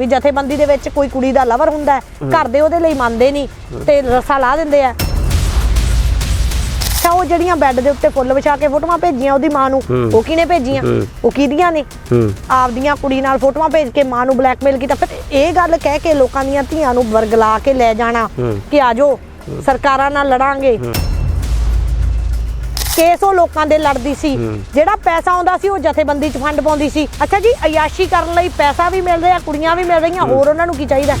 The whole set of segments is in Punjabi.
ਵੀ ਜਥੇਬੰਦੀ ਦੇ ਵਿੱਚ ਕੋਈ ਕੁੜੀ ਦਾ ਲਵਰ ਹੁੰਦਾ ਹੈ, ਘਰ ਦੇ ਉਹਦੇ ਲਈ ਮੰਨਦੇ ਨਹੀਂ ਤੇ ਰੱਸਾ ਲਾ ਦਿੰਦੇ ਆ। ਅੱਛਾ ਉਹ ਜਿਹੜੀਆਂ ਬੈੱਡ ਦੇ ਉੱਤੇ ਫੁੱਲ ਵਿਛਾ ਕੇ ਫੋਟੋਆਂ ਭੇਜੀਆਂ ਉਹਦੀ ਮਾਂ ਨੂੰ। ਉਹ ਕਿਹਨੇ ਭੇਜੀਆਂ। ਉਹ ਕਿਹਦੀਆਂ ਨੇ? ਆਪਦੀਆਂ ਕੁੜੀ ਨਾਲ ਫੋਟੋਆਂ ਭੇਜ ਕੇ ਮਾਂ ਨੂੰ ਬਲੈਕਮੇਲ ਕੀਤਾ। ਫਿਰ ਇਹ ਗੱਲ ਕਹਿ ਕੇ ਲੋਕਾਂ ਦੀਆਂ ਧੀਆਂ ਨੂੰ ਵਰਗਲਾ ਕੇ ਲੈ ਜਾਣਾ। ਕਿ ਆਜੋ ਸਰਕਾਰਾਂ ਨਾਲ ਲੜਾਂਗੇ। ਕੇਸ ਉਹ ਲੋਕਾਂ ਦੇ ਲੜਦੀ ਸੀ। ਜਿਹੜਾ ਪੈਸਾ ਆਉਂਦਾ ਸੀ ਉਹ ਜਥੇਬੰਦੀ 'ਚ ਫੰਡ ਪਾਉਂਦੀ ਸੀ। ਅੱਛਾ ਜੀ ਅਯਾਸ਼ੀ ਕਰਨ ਲਈ ਪੈਸਾ ਵੀ ਮਿਲ ਰਿਹਾ ਕੁੜੀਆਂ ਵੀ ਮਿਲ ਰਹੀਆਂ ਹੋਰ ਉਹਨਾਂ ਨੂੰ ਕੀ ਚਾਹੀਦਾ?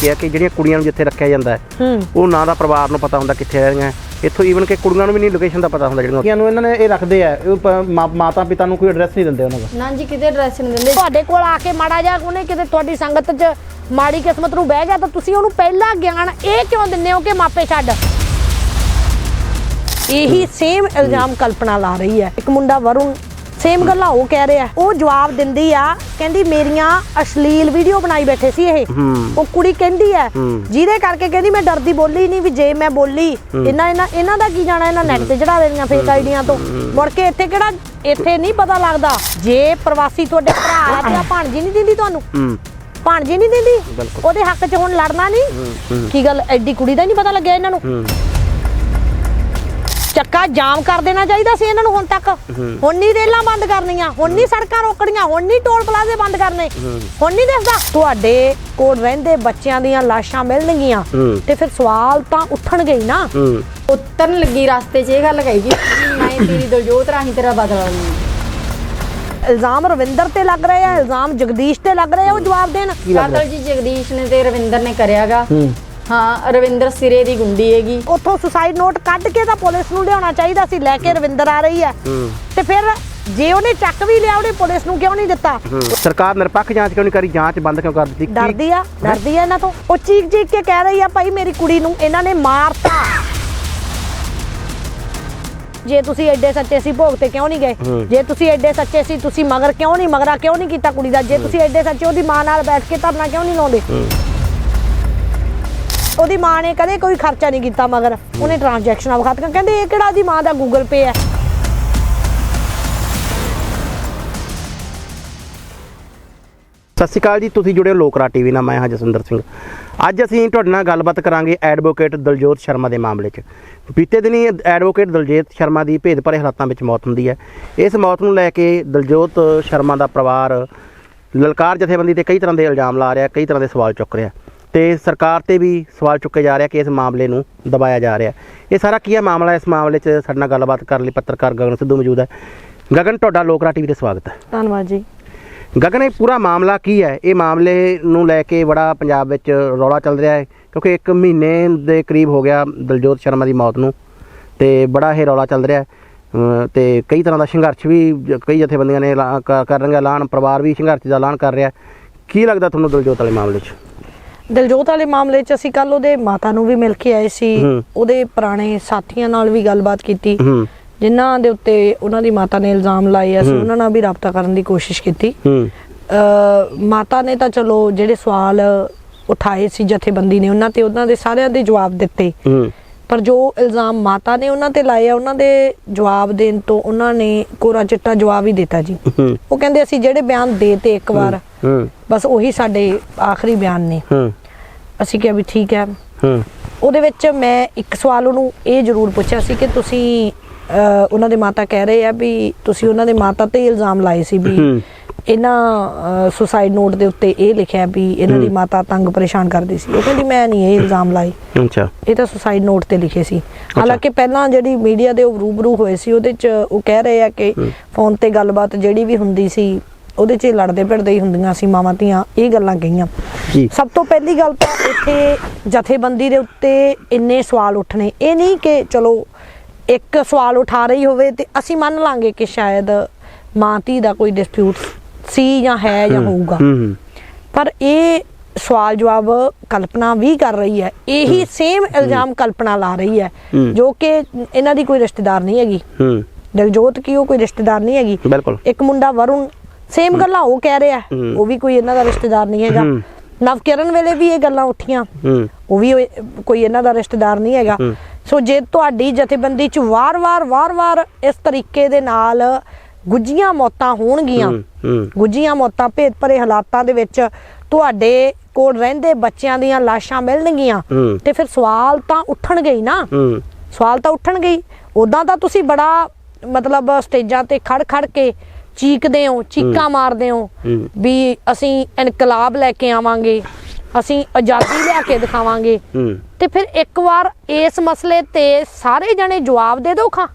ਕਿਹਾ ਕਿ ਜਿਹੜੀਆਂ ਕੁੜੀਆਂ ਨੂੰ ਜਿੱਥੇ ਰੱਖਿਆ ਜਾਂਦਾ ਹੈ ਉਹ ਨਾ ਦਾ ਪਰਿਵਾਰ ਨੂੰ ਪਤਾ ਹੁੰਦਾ ਕਿੱਥੇ ਰਹਿ ਰਹੀਆਂ। ਇੱਥੋਂ ਈਵਨ ਕਿ ਕੁੜੀਆਂ ਨੂੰ ਵੀ ਨਹੀਂ ਲੋਕੇਸ਼ਨ ਦਾ ਪਤਾ ਹੁੰਦਾ ਜਿਹੜੀਆਂ ਨੂੰ ਇਹਨਾਂ ਨੇ ਇਹ ਰੱਖਦੇ ਆ ਪ- ਮਾ- ਮਾਤਾ ਪਿਤਾ ਨੂੰ ਕੋਈ ਐਡਰੈਸ ਨਹੀਂ ਦਿੰਦੇ ਉਹਨਾਂ ਦਾ ਨਾ ਜੀ ਕਿਤੇ ਐਡਰੈਸ ਨਹੀਂ ਦਿੰਦੇ। ਤੁਹਾਡੇ ਕੋਲ ਆ ਕੇ ਮਾੜਾ ਜਿਹਾ ਉਹਨੇ ਕਿਤੇ ਤੁਹਾਡੀ ਸੰਗਤ 'ਚ ਮਾੜੀ ਕਿਸਮਤ ਨੂੰ ਬਹਿ ਗਿਆ ਤਾਂ ਤੁਸੀਂ ਉਹਨੂੰ ਪਹਿਲਾ ਗਿਆਨ ਇਹ ਕਿਉਂ ਦਿੰਦੇ ਹੋ ਕਿ ਮਾਪੇ ਛੱਡ? ਇਹੀ ਸੇਮ ਇਲਜ਼ਾਮ ਕਲਪਨਾ ਲਾ ਰਹੀ ਹੈ। ਇੱਕ ਮੁੰਡਾ ਵਰੁਣ ਸੇਮ ਗੱਲਾਂ ਉਹ ਕਹਿ ਰਿਹਾ ਉਹ ਜਵਾਬ ਦਿੰਦੀ ਆ ਕਹਿੰਦੀ ਮੇਰੀਆਂ ਅਸ਼ਲੀਲ ਵੀਡੀਓ ਬਣਾਈ ਬੈਠੇ ਸੀ ਇਹ। ਉਹ ਕੁੜੀ ਕਹਿੰਦੀ ਹੂੰ। ਜਿਹਦੇ ਕਰਕੇ ਕਹਿੰਦੀ ਮੈਂ ਡਰਦੀ ਬੋਲੀ ਨਹੀਂ ਵੀ ਜੇ ਮੈਂ ਬੋਲੀ ਇਹਨਾਂ ਇਹਨਾਂ ਇਹਨਾਂ ਦਾ ਕੀ ਜਾਣਾ ਇਹਨਾਂ ਨੈਟ ਤੇ ਚੜਾ ਦੇਣੀਆਂ ਫੇਕ ਆਈਡੀਆਂ ਤੋਂ। ਮੁੜ ਕੇ ਇੱਥੇ ਕਿਹੜਾ ਇੱਥੇ ਨਹੀਂ ਪਤਾ ਲੱਗਦਾ। ਜੇ ਪ੍ਰਵਾਸੀ ਤੁਹਾਡੇ ਭਰਾ ਤੇ ਆ ਭਾਣਜੀ ਨਹੀਂ ਦਿੰਦੀ ਤੁਹਾਨੂੰ? ਭਾਣਜੀ ਨਹੀਂ ਦਿੰਦੀ। ਉਹਦੇ ਹੱਕ 'ਚ ਹੁਣ ਲੜਨਾ ਨਹੀਂ? ਕੀ ਗੱਲ ਐਡੀ ਕੁੜੀ ਦਾ ਨਹੀਂ ਪਤਾ ਲੱਗਿਆ ਇਹਨਾਂ ਨੂੰ? ਚੱਕਾ ਜਾਮ ਕਰ ਦੇਣਾ ਚਾਹੀਦਾ ਸੀ ਇਹਨਾਂ ਨੂੰ ਹੁਣ ਤੱਕ। ਹੁਣ ਨਹੀਂ ਰੇਲਾਂ ਬੰਦ ਕਰਨੀਆਂ ਹੁਣ ਨਹੀਂ ਸੜਕਾਂ ਰੋਕਣੀਆਂ ਹੁਣ ਨਹੀਂ ਟੋਲ ਪਲਾਜ਼ੇ ਬੰਦ ਕਰਨੇ। ਹੁਣ ਨਹੀਂ ਦਿਸਦਾ। ਤੁਹਾਡੇ ਕੋਲ ਰਹਿੰਦੇ ਬੱਚਿਆਂ ਦੀਆਂ ਲਾਸ਼ਾਂ ਮਿਲਣਗੀਆਂ ਹੂੰ। ਤੇ ਫਿਰ ਸਵਾਲ ਤਾਂ ਉੱਠਣਗੇ ਹੀ ਨਾ। ਹੂੰ। ਉਤਰਨ ਲੱਗੀ ਰਸਤੇ 'ਚ ਇਹ ਗੱਲ ਕਹੀ ਕਿ ਮੈਂ ਤੇਰੀ ਦਲਜੋਤ ਰਾਹੀਂ ਤੇਰਾ ਬਦਲਾ ਲੂੰਗੀ ਇਲਜ਼ਾਮ ਰਵਿੰਦਰ ਤੇ ਲੱਗ ਰਹੇ ਆ ਇਲਜ਼ਾਮ ਜਗਦੀਸ਼ ਤੇ ਲੱਗ ਰਹੇ ਉਹ ਜਵਾਬ ਦੇਣ। ਕਾਤਲ ਜੀ ਜਗਦੀਸ਼ ਨੇ ਤੇ ਰਵਿੰਦਰ ਨੇ ਕਰਿਆਗਾ। ਹੂੰ ਰਵਿੰਦਰ ਸਿਰੇ ਦੀ ਗੁੰਡੀ ਹੈਗੀ। ਉੱਥੋਂ ਸੁਸਾਈਡ ਨੋਟ ਕੱਢ ਕੇ ਤਾਂ ਪੁਲਿਸ ਨੂੰ ਲਿਆਉਣਾ ਚਾਹੀਦਾ ਸੀ ਲੈ ਕੇ ਰਵਿੰਦਰ ਆ ਰਹੀ ਹੈ। ਤੇ ਫਿਰ ਜੇ ਉਹਨੇ ਚੱਕ ਵੀ ਲਿਆ ਉਹਨੇ ਪੁਲਿਸ ਨੂੰ ਕਿਉਂ ਨਹੀਂ ਦਿੱਤਾ। ਸਰਕਾਰ ਨਿਰਪੱਖ ਜਾਂਚ ਕਿਉਂ ਨਹੀਂ ਕਰੀ? ਜਾਂਚ ਬੰਦ ਕਿਉਂ ਕਰ ਦਿੱਤੀ? ਡਰਦੀ ਆ ਡਰਦੀ ਆ ਇਹਨਾਂ ਤੋਂ। ਉਹ ਚੀਕ ਚੀਕ ਕੇ ਕਹਿ ਰਹੀ ਆ ਭਾਈ ਮੇਰੀ ਕੁੜੀ ਨੂੰ ਇਹਨਾਂ ਨੇ ਮਾਰਤਾ। ਜੇ ਤੁਸੀਂ ਐਡੇ ਸੱਚੇ ਸੀ ਭੋਗ ਤੇ ਕਿਉਂ ਨਹੀਂ ਗਏ। ਜੇ ਤੁਸੀਂ ਐਡੇ ਸੱਚੇ ਸੀ ਤੁਸੀਂ ਮਗਰ ਕਿਉਂ ਨਹੀਂ ਮਗਰਾ ਕਿਉਂ ਨਹੀਂ ਕੀਤਾ ਕੁੜੀ ਦਾ? ਜੇ ਤੁਸੀਂ ਐਡੇ ਸੱਚੇ ਉਹਦੀ ਮਾਂ ਨਾਲ ਬੈਠ ਕੇ ਧਰਨਾ ਕਿਉਂ ਨਹੀਂ ਲਾਉਂਦੇ। ਉਹਦੀ ਮਾਂ ਨੇ ਕਦੇ ਕੋਈ ਖਰਚਾ ਨਹੀਂ ਕੀਤਾ ਮਗਰ। ਉਹਨੇ ਟ੍ਰਾਂਜੈਕਸ਼ਨਾਂ ਵਿਖਾਤੀਆਂ ਕਹਿੰਦੇ ਇਹ ਕਿਹੜਾ ਉਹਦੀ ਮਾਂ ਦਾ ਗੂਗਲ ਪੇ ਹੈ? ਸਤਿ ਸ਼੍ਰੀ ਅਕਾਲ ਜੀ, ਤੁਸੀਂ ਜੁੜੇ ਹੋ ਲੋਕਰਾ ਟੀਵੀ ਨਾਲ, ਮੈਂ ਹਾਂ ਜਸਵਿੰਦਰ ਸਿੰਘ। ਅੱਜ ਅਸੀਂ ਤੁਹਾਡੇ ਨਾਲ ਗੱਲਬਾਤ ਕਰਾਂਗੇ ਐਡਵੋਕੇਟ ਦਲਜੋਤ ਸ਼ਰਮਾ ਦੇ ਮਾਮਲੇ 'ਚ। ਬੀਤੇ ਦਿਨੀ ਐਡਵੋਕੇਟ ਦਲਜੀਤ ਸ਼ਰਮਾ ਦੀ ਭੇਦ ਭਰੇ ਹਾਲਾਤਾਂ ਵਿੱਚ ਮੌਤ ਹੁੰਦੀ ਹੈ। ਇਸ ਮੌਤ ਨੂੰ ਲੈ ਕੇ ਦਲਜੋਤ ਸ਼ਰਮਾ ਦਾ ਪਰਿਵਾਰ ਲਲਕਾਰ ਜਥੇਬੰਦੀ ਤੇ ਕਈ ਤਰ੍ਹਾਂ ਦੇ ਇਲਜ਼ਾਮ ਲਾ ਰਿਹਾ, ਕਈ ਤਰ੍ਹਾਂ ਦੇ ਸਵਾਲ ਚੁੱਕ ਰਿਹਾ। ਤੇ ਸਰਕਾਰ ਤੇ ਵੀ ਸਵਾਲ ਚੁੱਕੇ ਜਾ ਰਿਹਾ ਕਿ ਇਸ ਮਾਮਲੇ ਨੂੰ ਦਬਾਇਆ ਜਾ ਰਿਹਾ ਇਹ ਸਾਰਾ ਕੀ ਹੈ ਮਾਮਲਾ? ਇਸ ਮਾਮਲੇ 'ਚ ਸਾਡੇ ਨਾਲ ਗੱਲਬਾਤ ਕਰਨ ਲਈ ਪੱਤਰਕਾਰ ਗਗਨ ਸਿੱਧੂ ਮੌਜੂਦ ਹੈ। ਗਗਨ ਤੁਹਾਡਾ ਲੋਕਰਾ ਟੀਵੀ ਤੇ ਸਵਾਗਤ ਹੈ। ਧੰਨਵਾਦ ਜੀ। ਗਗਨ ਇਹ ਪੂਰਾ ਮਾਮਲਾ ਕੀ ਹੈ? ਇਹ ਮਾਮਲੇ ਨੂੰ ਲੈ ਕੇ ਬੜਾ ਪੰਜਾਬ ਵਿੱਚ ਰੌਲਾ ਚੱਲ ਰਿਹਾ ਹੈ ਕਿਉਂਕਿ ਇੱਕ ਮਹੀਨੇ ਦੇ ਕਰੀਬ ਹੋ ਗਿਆ ਦਲਜੋਤ ਸ਼ਰਮਾ ਦੀ ਮੌਤ ਨੂੰ ਤੇ ਬੜਾ ਇਹ ਰੌਲਾ ਚੱਲ ਰਿਹਾ ਹੈ। ਤੇ ਕਈ ਤਰ੍ਹਾਂ ਦਾ ਸੰਘਰਸ਼ ਵੀ ਕਈ ਜਥੇਬੰਦੀਆਂ ਨੇ ਕਰ ਰਹੀਆਂ ਐਲਾਨ ਪਰਿਵਾਰ ਵੀ ਸੰਘਰਸ਼ ਦਾ ਐਲਾਨ ਕਰ ਰਿਹਾ। ਕੀ ਲੱਗਦਾ ਤੁਹਾਨੂੰ ਦਲਜੋਤ ਵਾਲੇ ਮਾਮਲੇ 'ਚ? ਦਿਲਜੋਤ ਵਾਲੇ ਮਾਮਲੇ 'ਚ ਅਸੀਂ ਕੱਲ ਉਹਦੇ ਮਾਤਾ ਨੂੰ ਵੀ ਮਿਲ ਕੇ ਆਏ ਸੀ। ਉਹਦੇ ਪੁਰਾਣੇ ਸਾਥੀਆਂ ਨਾਲ ਵੀ ਗੱਲਬਾਤ ਕੀਤੀ। ਜਿਨ੍ਹਾਂ ਦੇ ਉੱਤੇ ਉਹਨਾਂ ਦੀ ਮਾਤਾ ਨੇ ਇਲਜ਼ਾਮ ਲਾਏ ਅਸੀਂ ਉਹਨਾਂ ਨਾਲ ਵੀ ਰਾਬਤਾ ਕਰਨ ਦੀ ਕੋਸ਼ਿਸ਼ ਕੀਤੀ। ਮਾਤਾ ਨੇ ਤਾਂ ਚਲੋ ਜਿਹੜੇ ਸਵਾਲ ਉਠਾਏ ਸੀ ਜਥੇਬੰਦੀ ਨੇ ਉਹਨਾਂ ਤੇ ਉਹਨਾਂ ਦੇ ਸਾਰਿਆਂ ਦੇ ਜਵਾਬ ਦਿੱਤੇ। ਪਰ ਜੋ ਇਲਜ਼ਾਮ ਮਾਤਾ ਨੇ ਉਹਨਾਂ ਤੇ ਲਾਏ ਆ ਉਹਨਾਂ ਦੇ ਜਵਾਬ ਦੇਣ ਤੋਂ ਉਹਨਾਂ ਨੇ ਕੋਰਾ ਚਿੱਟਾ ਜਵਾਬ ਹੀ ਦਿੱਤਾ ਜੀ। ਉਹ ਕਹਿੰਦੇ ਅਸੀਂ ਜਿਹੜੇ ਬਿਆਨ ਦੇਤੇ ਇੱਕ ਵਾਰ ਬਸ ਉਹੀ ਸਾਡੇ ਆਖਰੀ ਬਿਆਨ ਨੇ। ਅਸੀਂ ਕਿਹਾ ਵੀ ਠੀਕ ਹੈ। ਉਹਦੇ ਵਿੱਚ ਮੈਂ ਇੱਕ ਸਵਾਲ ਉਹਨੂੰ ਇਹ ਜ਼ਰੂਰ ਪੁੱਛਿਆ ਸੀ ਕਿ ਤੁਸੀਂ ਉਹਨਾਂ ਦੇ ਮਾਤਾ ਕਹਿ ਰਹੇ ਆ ਵੀ ਤੁਸੀਂ ਉਹਨਾਂ ਦੇ ਮਾਤਾ ਤੇ ਇਲਜ਼ਾਮ ਲਾਏ ਸੀ ਵੀ। ਇਹਨਾਂ ਸੁਸਾਈਡ ਨੋਟ ਦੇ ਉੱਤੇ ਇਹ ਲਿਖਿਆ ਵੀ ਇਹਨਾਂ ਦੀ ਮਾਤਾ ਤੰਗ ਪਰੇਸ਼ਾਨ ਕਰਦੀ ਸੀ। ਉਹ ਕਹਿੰਦੀ ਮੈਂ ਨਹੀਂ ਇਹ ਇਲਜ਼ਾਮ ਲਾਏ। ਅੱਛਾ। ਇਹ ਤਾਂ ਸੁਸਾਈਡ ਨੋਟ ਤੇ ਲਿਖੇ ਸੀ। ਹਾਲਾਂਕਿ ਪਹਿਲਾਂ ਜਿਹੜੀ ਮੀਡੀਆ ਦੇ ਉਹ ਰੂਬਰੂ ਹੋਏ ਸੀ ਉਹਦੇ ਚ ਉਹ ਕਹਿ ਰਹੇ ਆ ਕਿ ਫੋਨ ਤੇ ਗੱਲਬਾਤ ਜਿਹੜੀ ਵੀ ਹੁੰਦੀ ਸੀ ਉਹਦੇ 'ਚ ਲੜਦੇ ਭਿੜਦੇ ਹੀ ਹੁੰਦੀਆਂ ਸੀ ਮਾਵਾਂ ਧੀਆਂ ਇਹ ਗੱਲਾਂ ਕਹੀਆਂ। ਜੀ। ਸਭ ਤੋਂ ਪਹਿਲੀ ਗੱਲ ਤਾਂ ਇੱਥੇ ਜਥੇਬੰਦੀ ਦੇ ਉੱਤੇ ਇੰਨੇ ਸਵਾਲ ਉੱਠਣੇ। ਇਹ ਨਹੀਂ ਕਿ ਚਲੋ ਇੱਕ ਸਵਾਲ ਉਠਾ ਰਹੀ ਹੋਵੇ ਤੇ ਅਸੀਂ ਮੰਨ ਲਾਂਗੇ ਕਿ ਸ਼ਾਇਦ ਮਾਂ ਧੀ ਦਾ ਕੋਈ ਡਿਸਪਿਊਟ ਸੀ ਜਾਂ ਹੈ ਜਾਂ ਹੋਊਗਾ। ਪਰ ਇਹ ਸਵਾਲ ਜਵਾਬ ਕਲਪਨਾ ਵੀ ਕਰ ਰਹੀ ਹੈ। ਇਹੀ ਸੇਮ ਇਲਜ਼ਾਮ ਕਲਪਨਾ ਲਾ ਰਹੀ ਹੈ। ਜੋ ਕਿ ਇਹਨਾਂ ਦੀ ਕੋਈ ਰਿਸ਼ਤੇਦਾਰ ਨਹੀਂ ਹੈਗੀ। ਦਿਲਜੋਤ ਕੀ ਉਹ ਕੋਈ ਰਿਸ਼ਤੇਦਾਰ ਨਹੀਂ ਹੈਗੀ? ਇੱਕ ਮੁੰਡਾ ਵਰੁਣ ਸੇਮ ਗੱਲਾਂ ਉਹ ਕਹਿ ਰਿਹਾ। ਉਹ ਵੀ ਕੋਈ ਇਹਨਾਂ ਦਾ ਰਿਸ਼ਤੇਦਾਰ ਨਹੀਂ ਹੈਗਾ। ਨਵਕਿਰਨ ਵੇਲੇ ਵੀ ਇਹ ਗੱਲਾਂ ਉੱਠੀਆਂ। ਉਹ ਵੀ ਕੋਈ ਇਹਨਾਂ ਦਾ ਰਿਸ਼ਤੇਦਾਰ ਨਹੀਂ ਹੈਗਾ। ਸੋ ਜੇ ਤੁਹਾਡੀ ਜਥੇਬੰਦੀ ਚ ਵਾਰ-ਵਾਰ ਵਾਰ-ਵਾਰ ਇਸ ਤਰੀਕੇ ਦੇ ਨਾਲ ਗੁੱਜੀਆਂ ਮੌਤਾਂ ਹੋਣਗੀਆਂ। ਗੁੱਜੀਆਂ ਮੌਤਾਂ ਭੇਦ ਭਰੇ ਹਾਲਾਤਾਂ ਦੇ ਵਿੱਚ ਤੁਹਾਡੇ ਕੋਲ ਰਹਿੰਦੇ ਬੱਚਿਆਂ ਦੀਆਂ ਲਾਸ਼ਾਂ ਮਿਲਣਗੀਆਂ। ਤੇ ਫਿਰ ਸਵਾਲ ਤਾਂ ਉੱਠਣਗੇ ਹੀ ਨਾ। ਸਵਾਲ ਤਾਂ ਉੱਠਣਗੇ ਹੀ। ਉਦਾਂ ਤਾਂ ਤੁਸੀਂ ਬੜਾ ਮਤਲਬ ਸਟੇਜਾਂ ਤੇ ਖੜ ਖੜ ਕੇ ਚੀਕਦੇ ਹੋ ਚੀਕਾਂ ਮਾਰਦੇ ਹੋ। ਵੀ ਅਸੀਂ ਇਨਕਲਾਬ ਲੈ ਕੇ ਆਵਾਂਗੇ ਅਸੀਂ ਆਜ਼ਾਦੀ ਲਿਆ ਕੇ ਦਿਖਾਵਾਂਗੇ। ਤੇ ਫਿਰ ਇੱਕ ਵਾਰ ਇਸ ਮਸਲੇ ਤੇ ਸਾਰੇ ਜਣੇ ਜਵਾਬ ਦੇ ਦਿਓ ਖਾਂ।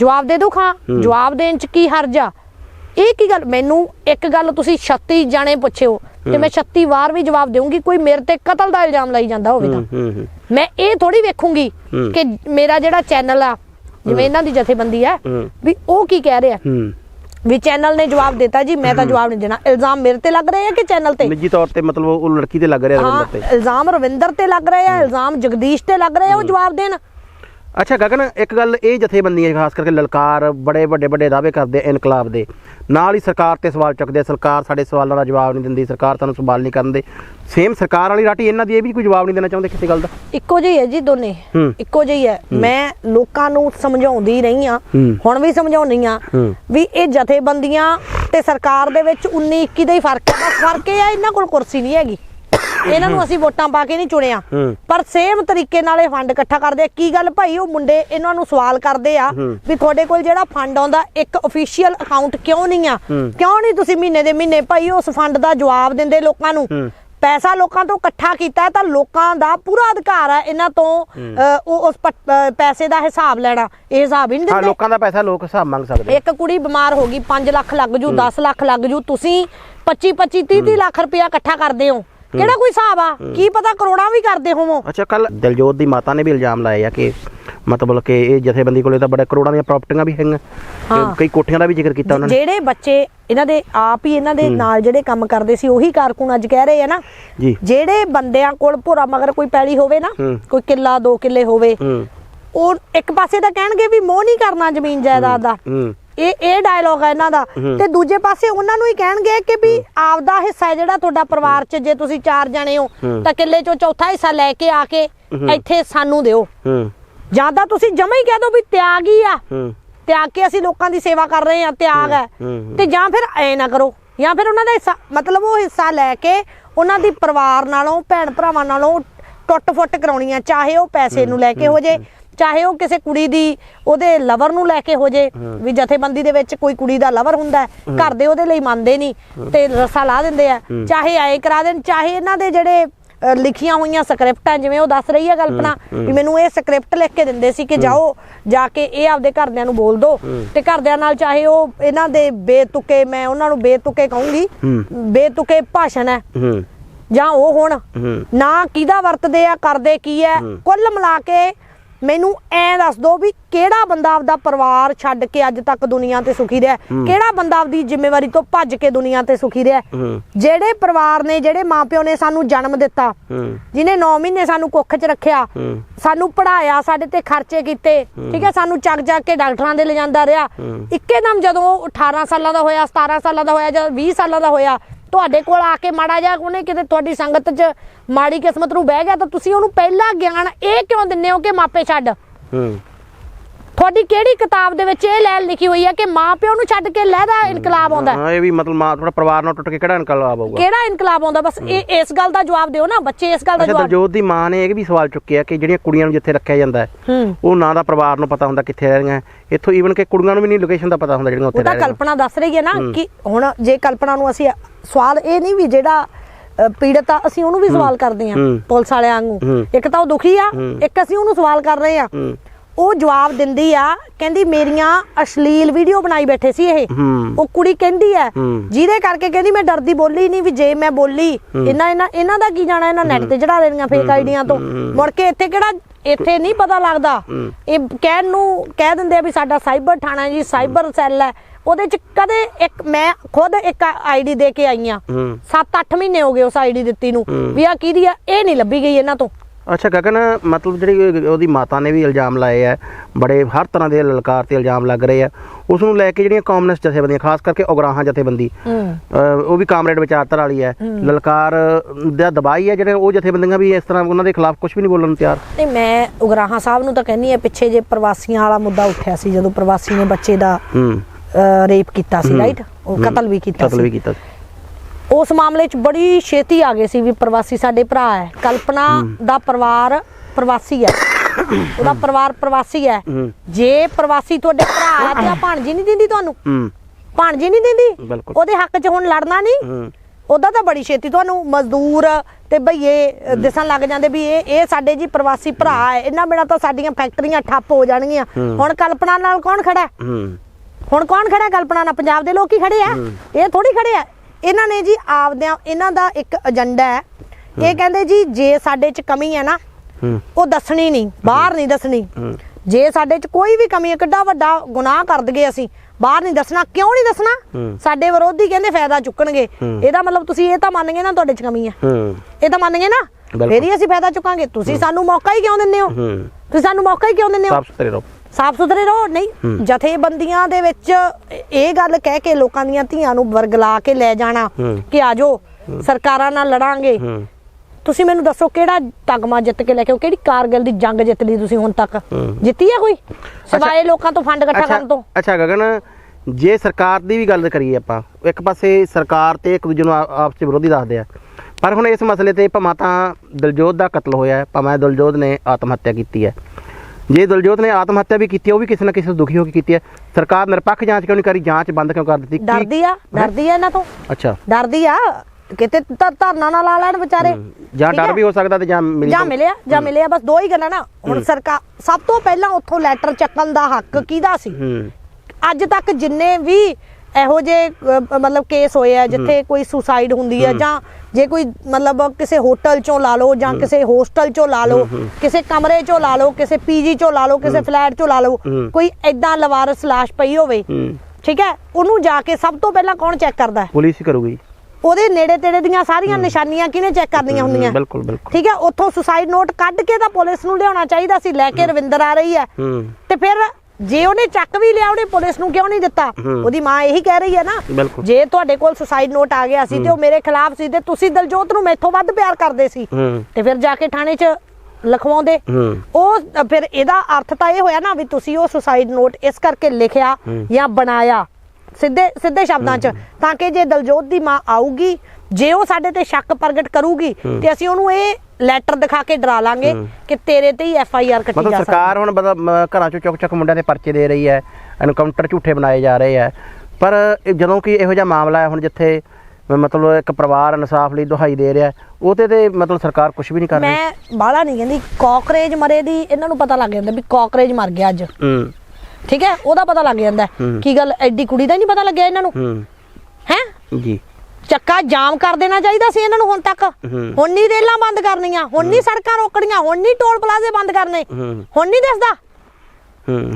ਜਵਾਬ ਦੇ ਦਿਓ ਖਾਂ। ਜਵਾਬ ਦੇਣ ਚ ਕੀ ਹਰਜ ਆ? ਇਹ ਕੀ ਗੱਲ? ਮੈਨੂੰ ਇੱਕ ਗੱਲ ਤੁਸੀਂ 36 ਜਾਣੇ ਪੁੱਛਿਓ ਤੇ ਮੈਂ 36 ਵਾਰ ਵੀ ਜਵਾਬ ਦੇਵਾਂਗੀ ਕੋਈ ਮੇਰੇ ਤੇ ਕਤਲ ਦਾ ਇਲਜ਼ਾਮ ਲਾਈ ਜਾਂਦਾ ਹੋਵੇ ਤਾਂ। ਮੈਂ ਇਹ ਥੋੜੀ ਵੇਖੂੰਗੀ। ਕਿ ਮੇਰਾ ਜਿਹੜਾ ਚੈਨਲ ਆ ਜਿਵੇਂ ਇਹਨਾਂ ਦੀ ਜਥੇਬੰਦੀ ਹੂੰ। ਵੀ ਉਹ ਕੀ ਕਹਿ ਰਿਹਾ ਵੀ ਚੈਨਲ ਨੇ ਜਵਾਬ ਦਿੱਤਾ ਜੀ ਮੈਂ ਤਾਂ ਜਵਾਬ ਨਹੀਂ ਦੇਣਾ। ਇਲਜ਼ਾਮ ਮੇਰੇ ਤੇ ਲੱਗ ਰਹੇ ਆ ਕਿ ਚੈਨਲ ਤੇ? ਨਿੱਜੀ ਤੌਰ ਤੇ ਮਤਲਬ ਉਹ ਲੜਕੀ ਤੇ ਲੱਗ ਰਿਹਾ ਹਾਂ ਰਵਿੰਦਰ ਤੇ। ਇਲਜ਼ਾਮ ਰਵਿੰਦਰ ਤੇ ਲੱਗ ਰਹੇ ਆ ਇਲਜ਼ਾਮ ਜਗਦੀਸ਼ ਤੇ ਲੱਗ ਰਹੇ ਆ ਉਹ ਜਵਾਬ ਦੇਣ। ਅੱਛਾ ਗਗਨ ਇੱਕ ਗੱਲ ਇਹ ਜਥੇਬੰਦੀਆਂ ਖਾਸ ਕਰਕੇ ਲਲਕਾਰ ਬੜੇ ਵੱਡੇ ਵੱਡੇ ਦਾਅਵੇ ਕਰਦੇ ਇਨਕਲਾਬ ਦੇ। ਨਾਲ ਹੀ ਸਰਕਾਰ ਤੇ ਸਵਾਲ ਚੁੱਕਦੇ ਸਰਕਾਰ ਸਾਡੇ ਸਵਾਲਾਂ ਦਾ ਜਵਾਬ ਨਹੀਂ ਦਿੰਦੀ ਸਰਕਾਰ ਸਾਨੂੰ ਸਵਾਲ ਨਹੀਂ ਕਰਨ ਦੇ। ਸੇਮ ਸਰਕਾਰ ਵਾਲੀ ਰਾਟੀ ਇਹਨਾਂ ਦੀ ਇਹ ਵੀ ਕੋਈ ਜਵਾਬ ਨਹੀਂ ਦੇਣਾ ਚਾਹੁੰਦੇ ਕਿਸੇ ਗੱਲ ਦਾ? ਇੱਕੋ ਜਿਹੀ ਹੈ ਜੀ ਦੋਨੇ। ਹੂੰ। ਇੱਕੋ ਜਿਹੀ ਹੈ। ਮੈਂ ਲੋਕਾਂ ਨੂੰ ਸਮਝਾਉਂਦੀ ਰਹੀ ਆ ਹੂੰ। ਹੁਣ ਵੀ ਸਮਝਾਉਣੀ ਆ ਹੂੰ। ਵੀ ਇਹ ਜਥੇਬੰਦੀਆਂ ਤੇ ਸਰਕਾਰ ਦੇ ਵਿੱਚ 19 21 ਦਾ ਹੀ ਫ਼ਰਕ ਹੈ। ਬਸ ਫ਼ਰਕ ਇਹ ਆ ਇਹਨਾਂ ਕੋਲ ਕੁਰਸੀ ਨਹੀਂ ਹੈਗੀ। ਇਹਨਾਂ ਨੂੰ ਅਸੀਂ ਵੋਟਾਂ ਪਾ ਕੇ ਨਹੀਂ ਚੁਣਿਆ। ਪਰ ਸੇਮ ਤਰੀਕੇ ਨਾਲ ਇਹ ਫੰਡ ਇਕੱਠਾ ਕਰਦੇ ਆ। ਕੀ ਗੱਲ ਭਾਈ ਉਹ ਮੁੰਡੇ ਇਹਨਾਂ ਨੂੰ ਸਵਾਲ ਕਰਦੇ ਆ ਵੀ ਤੁਹਾਡੇ ਕੋਲ ਜਿਹੜਾ ਫੰਡ ਆਉਂਦਾ ਇੱਕ ਅਫੀਸ਼ੀਅਲ ਅਕਾਊਂਟ ਕਿਉਂ ਨਹੀਂ ਆ? ਕਿਉਂ ਨਹੀਂ ਤੁਸੀਂ ਮਹੀਨੇ ਦੇ ਮਹੀਨੇ ਭਾਈ ਉਸ ਫੰਡ ਦਾ ਜਵਾਬ ਦਿੰਦੇ ਲੋਕਾਂ ਨੂੰ। ਪੈਸਾ ਲੋਕਾਂ ਤੋਂ ਇਕੱਠਾ ਕੀਤਾ ਤਾਂ ਲੋਕਾਂ ਦਾ ਪੂਰਾ ਅਧਿਕਾਰ ਹੈ ਇਹਨਾਂ ਤੋਂ ਉਹ ਉਸ ਪੈਸੇ ਦਾ ਹਿਸਾਬ ਲੈਣਾ। ਇਹ ਹਿਸਾਬ ਹੀ ਨਹੀਂ ਹਾਂ ਦਿੰਦੇ। ਲੋਕਾਂ ਦਾ ਪੈਸਾ ਲੋਕ ਹਿਸਾਬ ਮੰਗ ਸਕਦੇ ਆ। ਇੱਕ ਕੁੜੀ ਬਿਮਾਰ ਹੋ ਗਈ 5 ਲੱਖ ਲੱਗ ਜੂ 10 ਲੱਖ ਲੱਗ ਜੂ ਤੁਸੀਂ 25 25 30 30 ਲੱਖ ਰੁਪਇਆ ਇਕੱਠਾ ਕਰਦੇ ਹੋ। ਕਿਹੜਾ ਕੋਈ ਹਿਸਾਬ ਆ? ਕੀ ਪਤਾ ਕਰੋੜਾਂ ਵੀ ਕਰਦੇ ਹੋਵੋ। ਅੱਛਾ ਕੱਲ ਦਿਲਜੋਤ ਦੀ ਮਾਤਾ ਨੇ ਵੀ ਇਲਜ਼ਾਮ ਲਾਏ ਆ ਕਿ ਮਤਲਬ ਕਿ ਇਹ ਜਥੇਬੰਦੀ ਕੋਲੇ ਤਾਂ ਬੜੇ ਕਰੋੜਾਂ ਦੀਆਂ ਪ੍ਰਾਪਰਟੀਆਂ ਵੀ ਹੈਗੀਆਂ। ਤੇ। ਕਈ ਕੋਠੀਆਂ ਦਾ ਵੀ ਜ਼ਿਕਰ ਕੀਤਾ ਉਹਨਾਂ ਨੇ। ਜਿਹੜੇ ਬੱਚੇ ਇਹਨਾਂ ਦੇ ਆਪ ਹੀ ਇਹਨਾਂ ਦੇ ਨਾਲ ਜਿਹੜੇ ਕੰਮ ਕਰਦੇ ਸੀ ਉਹੀ ਕਾਰਕੁਨ ਅੱਜ ਕਹਿ ਰਹੇ ਆ ਨਾ। ਜੀ। ਜਿਹੜੇ ਬੰਦਿਆਂ ਕੋਲ ਭੋਰਾ ਮਗਰ ਕੋਈ ਪੈਲੀ ਹੋਵੇ ਨਾ। ਕੋਈ ਕਿੱਲਾ ਦੋ ਕਿੱਲੇ ਹੋਵੇ ਉਹ ਇੱਕ ਪਾਸੇ ਤਾਂ ਕਹਿਣਗੇ ਵੀ ਮੋਹ ਨਹੀਂ ਕਰਨਾ ਜ਼ਮੀਨ ਜਾਇਦਾਦ ਦਾ। ਇਹ ਇਹ ਡਾਇਲੋਗ ਹੈ ਇਹਨਾਂ ਦਾ। ਤੇ ਦੂਜੇ ਪਾਸੇ ਉਹਨਾਂ ਨੂੰ ਹੀ ਕਹਿਣਗੇ ਕਿ ਵੀ ਆਪਦਾ ਹਿੱਸਾ ਜਿਹੜਾ ਤੁਹਾਡਾ ਪਰਿਵਾਰ 'ਚ ਜੇ ਤੁਸੀਂ ਚਾਰ ਜਣੇ ਹੋ ਤਾਂ ਕਿੱਲੇ 'ਚੋਂ ਚੌਥਾ ਹਿੱਸਾ ਲੈ ਕੇ ਆ ਕੇ ਇੱਥੇ ਸਾਨੂੰ ਦਿਓ। ਜਾਂ ਤਾਂ ਤੁਸੀਂ ਜਮਾ ਹੀ ਕਹਿ ਦਿਓ ਵੀ ਤਿਆਗ ਹੀ ਆ। ਤਿਆਗ ਕੇ ਅਸੀਂ ਲੋਕਾਂ ਦੀ ਸੇਵਾ ਕਰ ਰਹੇ ਹਾਂ ਤਿਆਗ ਹੈ। ਹੂੰ। ਤੇ ਜਾਂ ਫਿਰ ਐ ਨਾ ਕਰੋ ਜਾਂ ਫਿਰ ਉਹਨਾਂ ਦਾ ਹਿੱਸਾ ਮਤਲਬ ਉਹ ਹਿੱਸਾ ਲੈ ਕੇ ਉਹਨਾਂ ਦੀ ਪਰਿਵਾਰ ਨਾਲੋਂ ਭੈਣ ਭਰਾਵਾਂ ਨਾਲੋਂ ਟੁੱਟ ਫੁੱਟ ਕਰਾਉਣੀ ਆ ਚਾਹੇ ਉਹ ਪੈਸੇ ਨੂੰ ਲੈ ਕੇ ਹੋ ਜੇ ਚਾਹੇ ਉਹ ਕਿਸੇ ਕੁੜੀ ਦੀ ਉਹਦੇ ਲਵਰ ਨੂੰ ਲੈ ਕੇ ਹੋ ਜੇ ਵੀ ਜਥੇਬੰਦੀ ਦੇ ਵਿੱਚ ਕੋਈ ਕੁੜੀ ਦਾ ਲਵਰ ਹੁੰਦਾ ਘਰ ਦੇ ਉਹਦੇ ਲਈ ਮੰਨਦੇ ਨਹੀਂ ਤੇ ਰਸਾ ਲਾ ਦਿੰਦੇ ਆ। ਚਾਹੇ ਆਏ ਕਰਾ ਦੇਣ ਚਾਹੇ ਇਹਨਾਂ ਦੇ ਜਿਹੜੇ ਲਿਖੀਆਂ ਹੋਈਆਂ ਸਕ੍ਰਿਪਟਾਂ ਜਿਵੇਂ ਉਹ ਦੱਸ ਰਹੀ ਹੈ ਕਲਪਨਾ ਵੀ ਮੈਨੂੰ ਇਹ ਸਕ੍ਰਿਪਟ ਲਿਖ ਕੇ ਦਿੰਦੇ ਸੀ ਕਿ ਜਾਓ ਜਾ ਕੇ ਇਹ ਆਪਦੇ ਘਰਦਿਆਂ ਨੂੰ ਬੋਲ ਦਿਓ ਤੇ ਘਰਦਿਆਂ ਨਾਲ ਚਾਹੇ ਉਹ ਇਹਨਾਂ ਦੇ ਬੇਤੁਕੇ ਮੈਂ ਉਹਨਾਂ ਨੂੰ ਬੇਤੁਕੇ ਕਹੂੰਗੀ। ਬੇਤੁਕੇ ਭਾਸ਼ਣ ਹੈ। ਜਾਂ ਉਹ ਹੁਣ। ਨਾ ਕਿਹਦਾ ਵਰਤਦੇ ਆ ਕਰਦੇ ਕੀ ਹੈ। ਕੁੱਲ ਮਿਲਾ ਕੇ ਮੈਨੂੰ ਐ ਦੱਸ ਦੋ ਵੀ ਕਿਹੜਾ ਬੰਦਾ ਆਪਦਾ ਪਰਿਵਾਰ ਛੱਡ ਕੇ ਅੱਜ ਤੱਕ ਦੁਨੀਆ ਤੇ ਸੁਖੀ ਰਿਹਾ? ਕਿਹੜਾ ਬੰਦਾ ਆਪਦੀ ਜ਼ਿੰਮੇਵਾਰੀ ਤੋਂ ਭੱਜ ਕੇ ਦੁਨੀਆ ਤੇ ਸੁਖੀ ਰਿਹਾ। ਜਿਹੜੇ ਪਰਿਵਾਰ ਨੇ ਜਿਹੜੇ ਮਾਪਿਓ ਨੇ ਸਾਨੂੰ ਜਨਮ ਦਿੱਤਾ ਜਿਨੇ 9 ਮਹੀਨੇ ਸਾਨੂੰ ਕੁੱਖ 'ਚ ਰੱਖਿਆ। ਸਾਨੂੰ ਪੜਾਇਆ ਸਾਡੇ ਤੇ ਖਰਚੇ ਕੀਤੇ ਠੀਕ ਹੈ ਸਾਨੂੰ ਚੱਕ ਚੱਕ ਕੇ ਡਾਕਟਰਾਂ ਦੇ ਲਿਜਾਂਦਾ ਰਿਹਾ ਇੱਕੇ ਦਮ ਜਦੋਂ ਉਹ 18 ਸਾਲਾਂ ਦਾ ਹੋਇਆ 17 ਸਾਲਾਂ ਦਾ ਹੋਇਆ ਜਾਂ 20 ਸਾਲਾਂ ਦਾ ਹੋਇਆ ਤੁਹਾਡੇ ਕੋਲ ਆ ਕੇ ਮਾੜਾ ਜਿਹਾ ਉਹਨੇ ਕਿਤੇ ਤੁਹਾਡੀ ਸੰਗਤ 'ਚ ਮਾੜੀ ਕਿਸਮਤ ਨੂੰ ਬਹਿ ਗਿਆ ਤਾਂ ਤੁਸੀਂ ਉਹਨੂੰ ਪਹਿਲਾ ਗਿਆਨ ਇਹ ਕਿਉਂ ਦਿੰਦੇ ਹੋ ਕਿ ਮਾਪੇ ਛੱਡ? ਹੂੰ। ਤੁਹਾਡੀ ਕਿਹੜੀ ਕਿਤਾਬ ਦੇ ਵਿੱਚ ਇਹ ਲੈਣ ਲਿਖੀ ਹੋਈ ਹੈ ਕਿ ਮਾਪਿਓ ਨੂੰ ਛੱਡ ਕੇ ਲਹਿਦਾ ਇਨਕਲਾਬ ਆਉਂਦਾ ਹੈ? ਇਹ ਵੀ ਮਤਲਬ ਮਾਂ ਥੋੜਾ ਪਰਿਵਾਰ ਨਾਲ ਟੁੱਟ ਕੇ ਕਿਹੜਾ ਇਨਕਲਾਬ ਆਊਗਾ ਕਿਹੜਾ ਇਨਕਲਾਬ ਆਉਂਦਾ ਬਸ ਇਹ ਇਸ ਗੱਲ ਦਾ ਜਵਾਬ ਦਿਓ ਨਾ ਬੱਚੇ ਇਸ ਗੱਲ ਦਾ ਜਵਾਬ ਦਲਜੋਤ ਦੀ ਮਾਂ ਨੇ ਇਹ ਵੀ ਸਵਾਲ ਚੁੱਕਿਆ ਕਿ ਜਿਹੜੀਆਂ ਕੁੜੀਆਂ ਨੂੰ ਜਿੱਥੇ ਰੱਖਿਆ ਜਾਂਦਾ ਹੈ ਉਹ ਨਾ ਦਾ ਪਰਿਵਾਰ ਨੂੰ ਪਤਾ ਹੁੰਦਾ ਕਿੱਥੇ ਰਹਿ ਰਹੀਆਂ। ਇੱਥੋਂ ਈਵਨ ਕਿ ਕੁੜੀਆਂ ਨੂੰ ਵੀ ਨਹੀਂ ਲੋਕੇਸ਼ਨ ਦਾ ਪਤਾ ਹੁੰਦਾ ਜਿਹੜੀਆਂ ਉੱਥੇ ਉਹ ਤਾਂ ਰਹਿ ਰਹੀਆਂ ਕਲਪਨਾ ਦੱਸ ਰਹੀ ਹੈ ਨਾ ਕਿ ਹੁਣ ਜੇ ਕਲਪਨਾ ਨੂੰ ਅਸੀਂ ਸਵਾਲ ਇਹ ਨਹੀਂ ਵੀ ਜਿਹੜਾ ਪੀੜਤ ਆ ਅਸੀਂ ਉਹਨੂੰ ਵੀ ਸਵਾਲ ਕਰਦੇ ਹੂੰ। ਪੁਲਿਸ ਵਾਲਿਆਂ ਵਾਂਗੂ। ਇੱਕ ਤਾਂ ਉਹ ਦੁਖੀ ਆ। ਇੱਕ ਅਸੀਂ ਉਹਨੂੰ ਸਵਾਲ ਕਰ ਰਹੇ ਆ ਉਹ ਜਵਾਬ ਦਿੰਦੀ ਆ ਕਹਿੰਦੀ ਮੇਰੀਆਂ ਅਸ਼ਲੀਲ ਵੀਡੀਓ ਬਣਾਈ ਬੈਠੇ ਸੀ ਇਹ। ਉਹ ਕੁੜੀ ਕਹਿੰਦੀ ਹੂੰ। ਜਿਹਦੇ ਕਰਕੇ ਕਹਿੰਦੀ ਮੈਂ ਡਰਦੀ ਬੋਲੀ ਨਹੀਂ ਵੀ ਜੇ ਮੈਂ ਬੋਲੀ ਇਹਨਾਂ ਇਹਨਾਂ ਇਹਨਾਂ ਦਾ ਕੀ ਜਾਣਾ ਇਹਨਾਂ ਨੈਟ ਤੇ ਚੜਾ ਦੇਣੀਆਂ ਫੇਕ ਆਈਡੀਆਂ ਤੋਂ। ਮੁੜ ਕੇ ਇੱਥੇ ਕਿਹੜਾ ਇੱਥੇ ਨਹੀਂ ਪਤਾ ਲੱਗਦਾ। ਇਹ ਕਹਿਣ ਨੂੰ ਕਹਿ ਦਿੰਦੇ ਆ ਵੀ ਸਾਡਾ ਸਾਈਬਰ ਥਾਣਾ ਜੀ ਸਾਈਬਰ ਸੈੱਲ ਹੈ ਉਹਦੇ ਚ ਕਦੇ ਇੱਕ ਮੈਂ ਖੁਦ ਇੱਕ ਆਈਡੀ ਦੇ ਕੇ ਆਈ ਆ। ਹੂੰ। 7-8 ਮਹੀਨੇ ਹੋ ਗਏ ਉਸ ਆਈਡੀ ਦਿੱਤੀ ਨੂੰ। ਵੀ ਆ ਕਿਹਦੀ ਆ? ਇਹ ਨਹੀਂ ਲੱਭੀ ਗਈ ਇਹਨਾਂ ਤੋਂ। ਅੱਛਾ ਗਗਨ ਮਤਲਬ ਜਿਹੜੀ ਉਹਦੀ ਮਾਤਾ ਨੇ ਵੀ ਇਲਜ਼ਾਮ ਲਾਏ ਆ ਬੜੇ ਹਰ ਤਰ੍ਹਾਂ ਦੇ ਲਲਕਾਰ ਤੇ ਇਲਜ਼ਾਮ ਲੱਗ ਰਹੇ ਆ। ਉਸ ਨੂੰ ਲੈ ਕੇ ਜਿਹੜੀਆਂ ਕਮਿਊਨਿਸਟ ਜਥੇਬੰਦੀਆਂ ਖਾਸ ਕਰਕੇ ਉਗਰਾਹਾਂ ਜਥੇਬੰਦੀ ਉਹ ਵੀ ਕਾਮਰੇਡ ਵਿਚਾਰਧਾਰਾ ਵਾਲੀ ਹੈ। ਲਲਕਾਰ ਦਾ ਦਬਾਈ ਹੈ ਜਿਹੜੇ ਉਹ ਜਥੇਬੰਦੀਆਂ ਵੀ ਇਸ ਤਰ੍ਹਾਂ ਉਹਨਾਂ ਦੇ ਖਿਲਾਫ ਕੁਝ ਵੀ ਨਹੀਂ ਬੋਲਣ ਨੂੰ ਤਿਆਰ। ਨਹੀਂ ਮੈਂ ਉਗਰਾਹਾਂ ਸਾਹਿਬ ਨੂੰ ਤਾਂ ਕਹਿੰਨੀ ਆ ਪਿੱਛੇ ਜੇ ਪ੍ਰਵਾਸੀਆਂ ਵਾਲਾ ਮੁੱਦਾ ਉੱਠਿਆ ਸੀ ਜਦੋਂ ਪ੍ਰਵਾਸੀ ਨੇ ਬੱਚੇ ਦਾ ਰੇਪ ਕੀਤਾ ਸੀ ਰਾਈਟ ਉਹ ਕਤਲ ਵੀ ਕੀਤਾ ਕਤਲ ਵੀ ਸੀ। ਕੀਤਾ ਸੀ। ਉਸ ਮਾਮਲੇ 'ਚ ਬੜੀ ਛੇਤੀ ਆ ਗਏ ਸੀ ਵੀ ਪ੍ਰਵਾਸੀ ਸਾਡੇ ਭਰਾ ਹੈ। ਕਲਪਨਾ ਦਾ ਪਰਿਵਾਰ ਪ੍ਰਵਾਸੀ ਹੈ। ਉਹਦਾ ਪਰਿਵਾਰ ਪ੍ਰਵਾਸੀ ਹੈ। ਜੇ ਪ੍ਰਵਾਸੀ ਤੁਹਾਡੇ ਭਰਾ ਹੈ ਤੇ ਆ ਭਾਣਜੀ ਨਹੀਂ ਦਿੰਦੀ ਤੁਹਾਨੂੰ? ਹੂੰ। ਭਾਣਜੀ ਨਹੀਂ ਦਿੰਦੀ। ਉਹਦੇ ਹੱਕ 'ਚ ਹੁਣ ਲੜਨਾ ਨਹੀਂ? ਉਹਦਾ ਤਾਂ ਬੜੀ ਛੇਤੀ ਤੁਹਾਨੂੰ ਮਜ਼ਦੂਰ ਤੇ ਭਈਏ ਦਿਸਣ ਲੱਗ ਜਾਂਦੇ ਵੀ ਇਹ ਇਹ ਸਾਡੇ ਜੀ ਪ੍ਰਵਾਸੀ ਭਰਾ ਹੈ। ਇਹਨਾਂ ਬਿਨਾਂ ਤਾਂ ਸਾਡੀਆਂ ਫੈਕਟਰੀਆਂ ਠੱਪ ਹੋ ਜਾਣਗੀਆਂ। ਹੁਣ ਕਲਪਨਾ ਨਾਲ ਕੌਣ ਖੜਾ ਹੁਣ ਕੌਣ ਖੜਾ ਕਲਪਨਾ ਨਾਲ? ਪੰਜਾਬ ਦੇ ਲੋਕ ਹੀ ਖੜੇ ਆ। ਇਹ ਥੋੜੀ ਖੜੇ ਆ। ਇਹਨਾਂ ਨੇ ਜੀ ਆਪਦਿਆਂ ਇਹਨਾਂ ਦਾ ਇੱਕ ਏਜੰਡਾ ਹੈ। ਇਹ ਕਹਿੰਦੇ ਜੀ ਜੇ ਸਾਡੇ 'ਚ ਕਮੀ ਹੈ ਨਾ ਉਹ ਦੱਸਣੀ ਨਹੀਂ ਬਾਹਰ ਨਹੀਂ ਦੱਸਣੀ। ਜੇ ਸਾਡੇ 'ਚ ਕੋਈ ਵੀ ਕਮੀ ਹੈ ਕਿੱਡਾ ਵੱਡਾ ਗੁਨਾਹ ਕਰ ਦਗੇ ਅਸੀਂ ਬਾਹਰ ਨਹੀਂ ਦੱਸਣਾ ਕਿਉਂ ਨਹੀਂ ਦੱਸਣਾ। ਸਾਡੇ ਵਿਰੋਧੀ ਕਹਿੰਦੇ ਫਾਇਦਾ ਚੁੱਕਣਗੇ। ਇਹਦਾ ਮਤਲਬ ਤੁਸੀਂ ਇਹ ਤਾਂ ਮੰਨ ਗਏ ਨਾ ਤੁਹਾਡੇ 'ਚ ਕਮੀ ਹੈ। ਇਹ ਤਾਂ ਮੰਨ ਗਏ ਨਾ। ਫੇਰ ਹੀ ਅਸੀਂ ਫਾਇਦਾ ਚੁੱਕਾਂਗੇ। ਤੁਸੀਂ ਸਾਨੂੰ ਮੌਕਾ ਹੀ ਕਿਉਂ ਦਿੰਦੇ ਹੋ? ਹੂੰ। ਤੁਸੀਂ ਸਾਨੂੰ ਮੌਕਾ ਹੀ ਕਿਉਂ ਦਿੰਦੇ ਹੋ? ਸਾਫ਼ ਸੁਥਰੇ ਰਹੋ। ਸਾਫ਼ ਸੁਥਰੇ ਰਹੋ ਨਹੀਂ ਜਥੇਬੰਦੀਆਂ ਦੇ ਵਿੱਚ ਇਹ ਗੱਲ ਕਹਿ ਕੇ ਲੋਕਾਂ ਦੀਆਂ ਧੀਆਂ ਨੂੰ ਵਰਗਲਾ ਕੇ ਲੈ ਜਾਣਾ। ਕਿ ਆਜੋ ਸਰਕਾਰਾਂ ਨਾਲ ਲੜਾਂਗੇ। ਤੁਸੀਂ ਮੈਨੂੰ ਦੱਸੋ ਕਿਹੜਾ ਤਗਮਾ ਜਿੱਤ ਕੇ ਲੈ ਕੇ ਕਿਹੜੀ ਕਾਰਗਿਲ ਦੀ ਜੰਗ ਜਿੱਤ ਲਈ ਤੁਸੀਂ ਹੁਣ ਤੱਕ। ਜਿੱਤੀ ਹੈ ਕੋਈ? ਸਿਵਾਏ ਲੋਕਾਂ ਤੋਂ ਫੰਡ ਇਕੱਠਾ ਕਰਨ ਤੋਂ। ਅੱਛਾ ਗਗਨ ਜੇ ਸਰਕਾਰ ਦੀ ਵੀ ਗੱਲ ਕਰੀਏ ਆਪਾਂ ਇੱਕ ਪਾਸੇ ਸਰਕਾਰ ਤੇ ਇੱਕ ਦੂਜੇ ਨੂੰ ਆਪਸ ਵਿੱਚ ਵਿਰੋਧੀ ਦੱਸਦੇ ਆ। ਪਰ ਹੁਣ ਇਸ ਮਸਲੇ ਤੇ ਭਾਵੇਂ ਤਾਂ ਦਲਜੋਤ ਦਾ ਕਤਲ ਹੋਇਆ ਹੈ ਭਾਵੇਂ ਦਲਜੋਤ ਨੇ ਆਤਮ ਹੱਤਿਆ ਕੀਤੀ ਹੈ। ਜੇ ਦਲਜੋਤ ਨੇ ਆਤਮ ਹੱਤਿਆ ਵੀ ਕੀਤੀ ਹੈ, ਉਹ ਵੀ ਕਿਸੇ ਨਾ ਕਿਸੇ ਤੋਂ ਦੁਖੀ ਹੋ ਕੇ ਕੀਤੀ ਹੈ ਸਰਕਾਰ ਨਿਰਪੱਖ ਜਾਂਚ ਕਿਉਂ ਨਹੀਂ ਕਰੀ ਜਾਂਚ ਬੰਦ ਕਿਉਂ ਕਰ ਦਿੱਤੀ? ਕੀ- ਡਰਦੀ ਆ ਡਰਦੀ ਆ ਇਹਨਾਂ ਤੋਂ। ਅੱਛਾ। ਡਰਦੀ ਆ ਕਿਤੇ ਧਰ- ਧਰਨਾ ਨਾ ਲਾ ਲੈਣ ਵਿਚਾਰੇ। ਜਾਂ ਠੀਕ ਡਰ? ਵੀ ਹੋ ਸਕਦਾ ਤੇ ਜਾਂ ਮਿਲੀ ਜਾਂ ਮਿਲਿਆ ਜਾਂ ਮਿਲਿਆ ਬਸ ਦੋ ਹੀ ਗੱਲਾਂ ਨਾ। ਹੁਣ ਸਰਕਾਰ ਸਭ ਤੋਂ ਪਹਿਲਾਂ ਉੱਥੋਂ ਲੈਟਰ ਚੱਕਣ ਦਾ ਹੱਕ ਕਿਹਦਾ ਸੀ? ਹੂੰ। ਅੱਜ ਤੱਕ ਜਿੰਨੇ ਵੀ ਇਹੋ ਜੇ ਮਤਲਬ ਕੇਸ ਹੋਏ ਆ ਜਿੱਥੇ ਕੋਈ ਸੁਸਾਈਡ ਹੁੰਦੀ ਹੈ। ਜਾਂ ਜੇ ਕੋਈ ਮਤਲਬ ਕਿਸੇ ਹੋਟਲ ਚੋਂ ਲਾ ਲਓ ਜਾਂ ਕਿਸੇ ਹੋਸਟਲ ਚੋਂ ਲਾ ਲਓ ਕਿਸੇ ਕਮਰੇ ਚੋਂ ਲਾ ਲਓ ਕਿਸੇ ਪੀਜੀ ਚੋਂ ਲਾ ਲਓ ਕਿਸੇ ਫਲੈਟ ਚੋਂ ਲਾ ਲਓ। ਕੋਈ ਐਦਾਂ ਲਵਾਰਸ ਲਾਸ਼ ਪਈ ਹੋਵੇ ਠੀਕ ਹੈ? ਉਹਨੂੰ ਜਾ ਕੇ ਸਭ ਤੋਂ ਪਹਿਲਾਂ ਕੌਣ ਚੈੱਕ ਕਰਦਾ? ਹੈ ਪੁਲਿਸ ਕਰੂਗੀ। ਉਹਦੇ ਨੇੜੇ ਤੇੜੇ ਦੀਆਂ ਸਾਰੀਆਂ ਨਿਸ਼ਾਨੀਆਂ ਕਿਹਨੇ ਚੈੱਕ ਕਰਨੀਆਂ ਹੁੰਦੀਆਂ? ਬਿਲਕੁਲ ਬਿਲਕੁਲ। ਠੀਕ ਹੈ? ਉੱਥੋਂ ਸੁਸਾਈਡ ਨੋਟ ਕੱਢ ਕੇ ਤਾਂ ਪੁਲਿਸ ਨੂੰ ਲਿਆਉਣਾ ਚਾਹੀਦਾ ਸੀ। ਲੈ ਕੇ ਰਵਿੰਦਰ ਆ ਰਹੀ ਹੂੰ। ਤੇ ਫਿਰ ਜੇ ਉਹਨੇ ਚੱਕ ਵੀ ਲਿਆ ਉਹਨੇ ਪੁਲਿਸ ਨੂੰ ਕਿਉਂ ਨਹੀਂ ਦਿੱਤਾ। ਉਹਦੀ ਮਾਂ ਇਹੀ ਕਹਿ ਰਹੀ ਹੈ ਨਾ। ਜੇ ਤੁਹਾਡੇ ਕੋਲ ਸੁਸਾਈਡ ਨੋਟ ਆ ਗਿਆ ਸੀ ਤੇ ਉਹ ਮੇਰੇ ਖਿਲਾਫ ਸੀ ਤੇ ਤੁਸੀਂ ਦਲਜੋਤ ਨੂੰ ਮੈਥੋਂ ਵੱਧ ਪਿਆਰ ਕਰਦੇ ਸੀ। ਤੇ ਫਿਰ ਜਾ ਕੇ ਥਾਣੇ 'ਚ ਲਿਖਵਾਉਂਦੇ। ਉਹ ਫਿਰ ਇਹਦਾ ਅਰਥ ਤਾਂ ਇਹ ਹੋਇਆ ਨਾ ਵੀ ਤੁਸੀਂ ਉਹ ਸੁਸਾਈਡ ਨੋਟ ਇਸ ਕਰਕੇ ਲਿਖਿਆ ਜਾਂ ਬਣਾਇਆ ਸਿੱਧੇ ਸਿੱਧੇ ਸ਼ਬਦਾਂ 'ਚ ਤਾਂ ਕਿ ਜੇ ਦਲਜੋਤ ਦੀ ਮਾਂ ਆਊਗੀ ਜੇ ਉਹ ਸਾਡੇ ਤੇ ਸ਼ੱਕ ਪ੍ਰਗਟ ਕਰੂਗੀ ਤੇ ਅਸੀਂ ਉਹਨੂੰ ਇਹ ਲੈਟਰ ਦਿਖਾ ਕੇ ਡਰਾ ਲਾਂਗੇ ਕਿ ਤੇਰੇ ਤੇ ਹੀ ਐਫ ਆਈ ਆਰ ਕੱਟੀ ਮਤਲਬ ਜਾ ਸਕਦੀ। ਸਰਕਾਰ ਹੁਣ ਮਤਲਬ ਘਰਾਂ ਚੋਂ ਚੁੱਕ ਚੁੱਕ ਮੁੰਡਿਆਂ ਦੇ ਪਰਚੇ ਦੇ ਰਹੀ ਹੈ ਐਨਕਾਊਂਟਰ ਝੂਠੇ ਬਣਾਏ ਜਾ ਰਹੇ ਹੈ। ਪਰ ਜਦੋਂ ਕਿ ਇਹੋ ਜਿਹਾ ਮਾਮਲਾ ਹੈ ਹੁਣ ਜਿੱਥੇ ਮਤਲਬ ਇੱਕ ਪਰਿਵਾਰ ਇਨਸਾਫ ਲਈ ਦੁਹਾਈ ਦੇ ਰਿਹਾ ਉਹਤੇ ਤੇ ਮਤਲਬ ਸਰਕਾਰ ਕੁਝ ਵੀ ਨਹੀਂ ਕਰ ਰਹੀ। ਮੈਂ ਬਾਹਲਾ ਨਹੀਂ ਕਹਿੰਦੀ ਕਾਕਰੇਜ ਮਰੇ ਦੀ ਇਹਨਾਂ ਨੂੰ ਪਤਾ ਲੱਗ ਜਾਂਦਾ ਵੀ ਕਾਕਰੇਜ ਮਰ ਗਿਆ ਅੱਜ। ਹੂੰ। ਠੀਕ ਹੈ? ਉਹਦਾ ਪਤਾ ਲੱਗ ਜਾਂਦਾ। ਕੀ ਗੱਲ ਐਡੀ ਕੁੜੀ ਦਾ ਨਹੀਂ ਪਤਾ ਲੱਗਿਆ ਇਹਨਾਂ ਨੂੰ? ਹੂੰ। ਹੈ? ਜੀ। ਚੱਕਾ ਜਾਮ ਕਰ ਦੇਣਾ ਚਾਹੀਦਾ ਸੀ ਇਹਨਾਂ ਨੂੰ ਹੁਣ ਤੱਕ। ਹੁਣ ਨਹੀਂ ਰੇਲਾਂ ਬੰਦ ਕਰਨੀਆਂ ਹੁਣ ਨਹੀਂ ਸੜਕਾਂ ਰੋਕਣੀਆਂ ਹੁਣ ਨਹੀਂ ਟੋਲ ਪਲਾਜ਼ੇ ਬੰਦ ਕਰਨੇ। ਹੁਣ ਨਹੀਂ ਦੱਸਦਾ।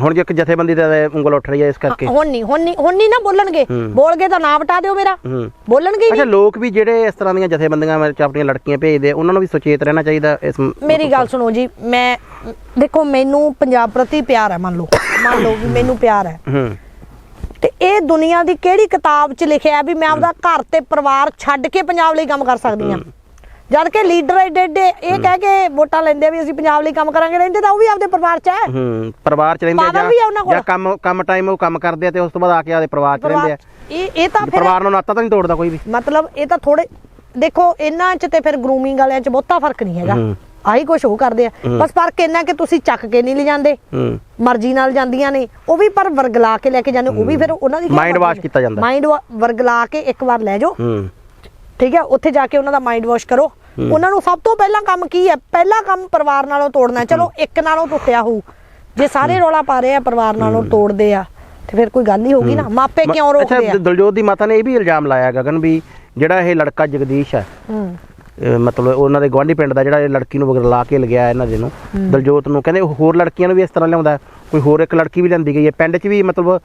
ਹੁਣ ਜੇ ਇੱਕ ਜਥੇਬੰਦੀ ਦਾ ਉਂਗਲ ਉੱਠ ਰਹੀ ਹੈ ਇਸ ਕਰਕੇ। ਹੁਣ ਨਹੀਂ ਹੁਣ ਨਹੀਂ ਹੁਣ ਨਹੀਂ ਨਾ ਬੋਲਣਗੇ। ਹੂੰ। ਬੋਲ ਗਏ ਤਾਂ ਨਾ ਵਟਾ ਦਿਓ ਮੇਰਾ। ਬੋਲਣਗੇ ਅੱਛਾ ਲੋਕ ਵੀ ਜਿਹੜੇ ਇਸ ਤਰ੍ਹਾਂ ਦੀਆਂ ਜਥੇਬੰਦੀਆਂ ਵਿੱਚ ਆਪਣੀਆਂ ਲੜਕੀਆਂ ਭੇਜਦੇ ਉਹਨਾਂ ਨੂੰ ਵੀ ਸੁਚੇਤ ਰਹਿਣਾ ਚਾਹੀਦਾ ਇਸ ਮੇਰੀ ਗੱਲ ਸੁਣੋ ਜੀ ਮੈਂ ਦੇਖੋ ਮੈਨੂੰ ਪੰਜਾਬ ਪ੍ਰਤੀ ਪਿਆਰ ਹੈ ਮੰਨ ਲਓ। ਮੰਨ ਲਓ ਵੀ ਮੈਨੂੰ ਪਿਆਰ ਹੂੰ। ਤੇ ਇਹ ਦੁਨੀਆ ਦੀ ਕਿਹੜੀ ਕਿਤਾਬ 'ਚ ਲਿਖਿਆ ਵੀ ਮੈਂ ਆਪਦਾ ਘਰ ਤੇ ਪਰਿਵਾਰ ਛੱਡ ਕੇ ਪੰਜਾਬ ਲਈ ਕੰਮ ਕਰ ਸਕਦੀ ਹਾਂ? ਜਦ ਕਿ ਲੀਡਰ ਏਡੇ ਇਹ ਕਹਿ ਕੇ ਵੋਟਾਂ ਲੈਂਦੇ ਆ ਵੀ ਅਸੀਂ ਪੰਜਾਬ ਲਈ ਕੰਮ ਕਰਾਂਗੇ ਰਹਿੰਦੇ ਤਾਂ ਉਹ ਵੀ ਆਪਦੇ ਪਰਿਵਾਰ 'ਚ ਹੈ। ਹੂੰ ਪਰਿਵਾਰ ਚ ਰਹਿੰਦੇ ਆ ਆ ਜਾਂ। ਜਾਂ ਕੰਮ ਕੰਮ ਟਾਈਮ ਉਹ ਕੰਮ ਕਰਦੇ ਆ ਤੇ ਉਸ ਤੋਂ ਬਾਅਦ ਆ ਕੇ ਆਦੇ ਪਰਿਵਾਰ ਚ ਰਹਿੰਦੇ ਆ। ਇਹ ਇਹ ਤਾਂ ਫਿਰ ਪਰਿਵਾਰ ਨੂੰ ਨਾਤਾ ਤਾਂ ਨਹੀਂ ਤੋੜਦਾ ਕੋਈ ਵੀ। ਮਤਲਬ ਇਹ ਤਾਂ ਥੋੜੇ ਦੇਖੋ ਇਹਨਾਂ 'ਚ ਤੇ ਫਿਰ ਗਰੂਮਿੰਗ ਵਾਲਿਆਂ 'ਚ ਬਹੁਤਾ ਫ਼ਰਕ ਨਹੀਂ ਹੈਗਾ। ਹੂੰ। ਆਹੀ ਕੁਝ ਉਹ ਕਰਦੇ ਆ। ਬਸ ਫ਼ਰਕ ਇੰਨਾ ਕਿ ਤੁਸੀਂ ਚੱਕ ਕੇ ਨਹੀਂ ਲਿਜਾਂਦੇ। ਹੂੰ। ਮਰਜ਼ੀ ਨਾਲ ਜਾਂਦੀਆਂ ਨੇ। ਉਹ ਵੀ ਪਰ ਵਰਗਲਾ ਕੇ ਲੈ ਕੇ ਜਾਂਦੇ ਉਹ ਵੀ ਫਿਰ ਉਹਨਾਂ ਦੀ Mind wash ਕੀਤਾ ਜਾਂਦਾ। ਮਾਈਂਡ ਵਰਗਲਾ ਕੇ ਇੱਕ ਵਾਰ ਲੈ ਜਾਓ। ਠੀਕ ਹੈ ਉੱਥੇ ਜਾ ਕੇ ਉਹਨਾਂ ਦਾ ਮਾਈਂਡ ਵਾਸ਼ ਕਰੋ। ਉਹਨਾਂ ਨੂੰ ਸਭ ਤੋਂ ਪਹਿਲਾਂ ਕੰਮ ਕੀ ਹੈ? ਪਹਿਲਾ ਕੰਮ ਪਰਿਵਾਰ ਨਾਲੋਂ ਤੋੜਨਾ। ਚਲੋ ਇੱਕ ਨਾਲੋਂ ਟੁੱਟਿਆ ਹੋਊ। ਜੇ ਸਾਰੇ ਰੌਲਾ ਪਾ ਰਹੇ ਆ ਪਰਿਵਾਰ ਨਾਲੋਂ ਤੋੜਦੇ ਆ ਤੇ ਫਿਰ ਕੋਈ ਗੱਲ ਹੀ ਹੋਊਗੀ ਨਾ। ਮਾਪੇ ਕਿਉਂ ਅੱਛਾ ਰੋਕਦੇ ਆ? ਦ- ਦਲਜੋਤ ਦੀ ਮਾਤਾ ਨੇ ਇਹ ਵੀ ਇਲਜ਼ਾਮ ਲਾਇਆ ਗਗਨ ਵੀ ਜਿਹੜਾ ਇਹ ਲੜਕਾ ਜਗਦੀਸ਼ ਹੈ। ਮਤਲਬ ਉਹਨਾਂ ਦੇ ਗਵਾਂਢੀ ਪਿੰਡ ਦਾ ਜਿਹੜਾ ਇਹ ਲੜਕੀ ਨੂੰ ਵਗਰ ਲਾ ਕੇ ਲਗਿਆ ਇਹਨਾਂ ਦੇ ਨੂੰ। ਦਲਜੋਤ ਨੂੰ ਕਹਿੰਦੇ ਹੋਰ ਲੜਕੀਆਂ ਨੂੰ ਵੀ ਇਸ ਤਰ੍ਹਾਂ ਲਿਆਉਂਦਾ। ਕੋਈ ਹੋਰ ਇੱਕ ਲੜਕੀ ਵੀ ਲਿਆਂਦੀ ਗਈ ਹੈ। ਪਿੰਡ 'ਚ ਵੀ ਮਤਲਬ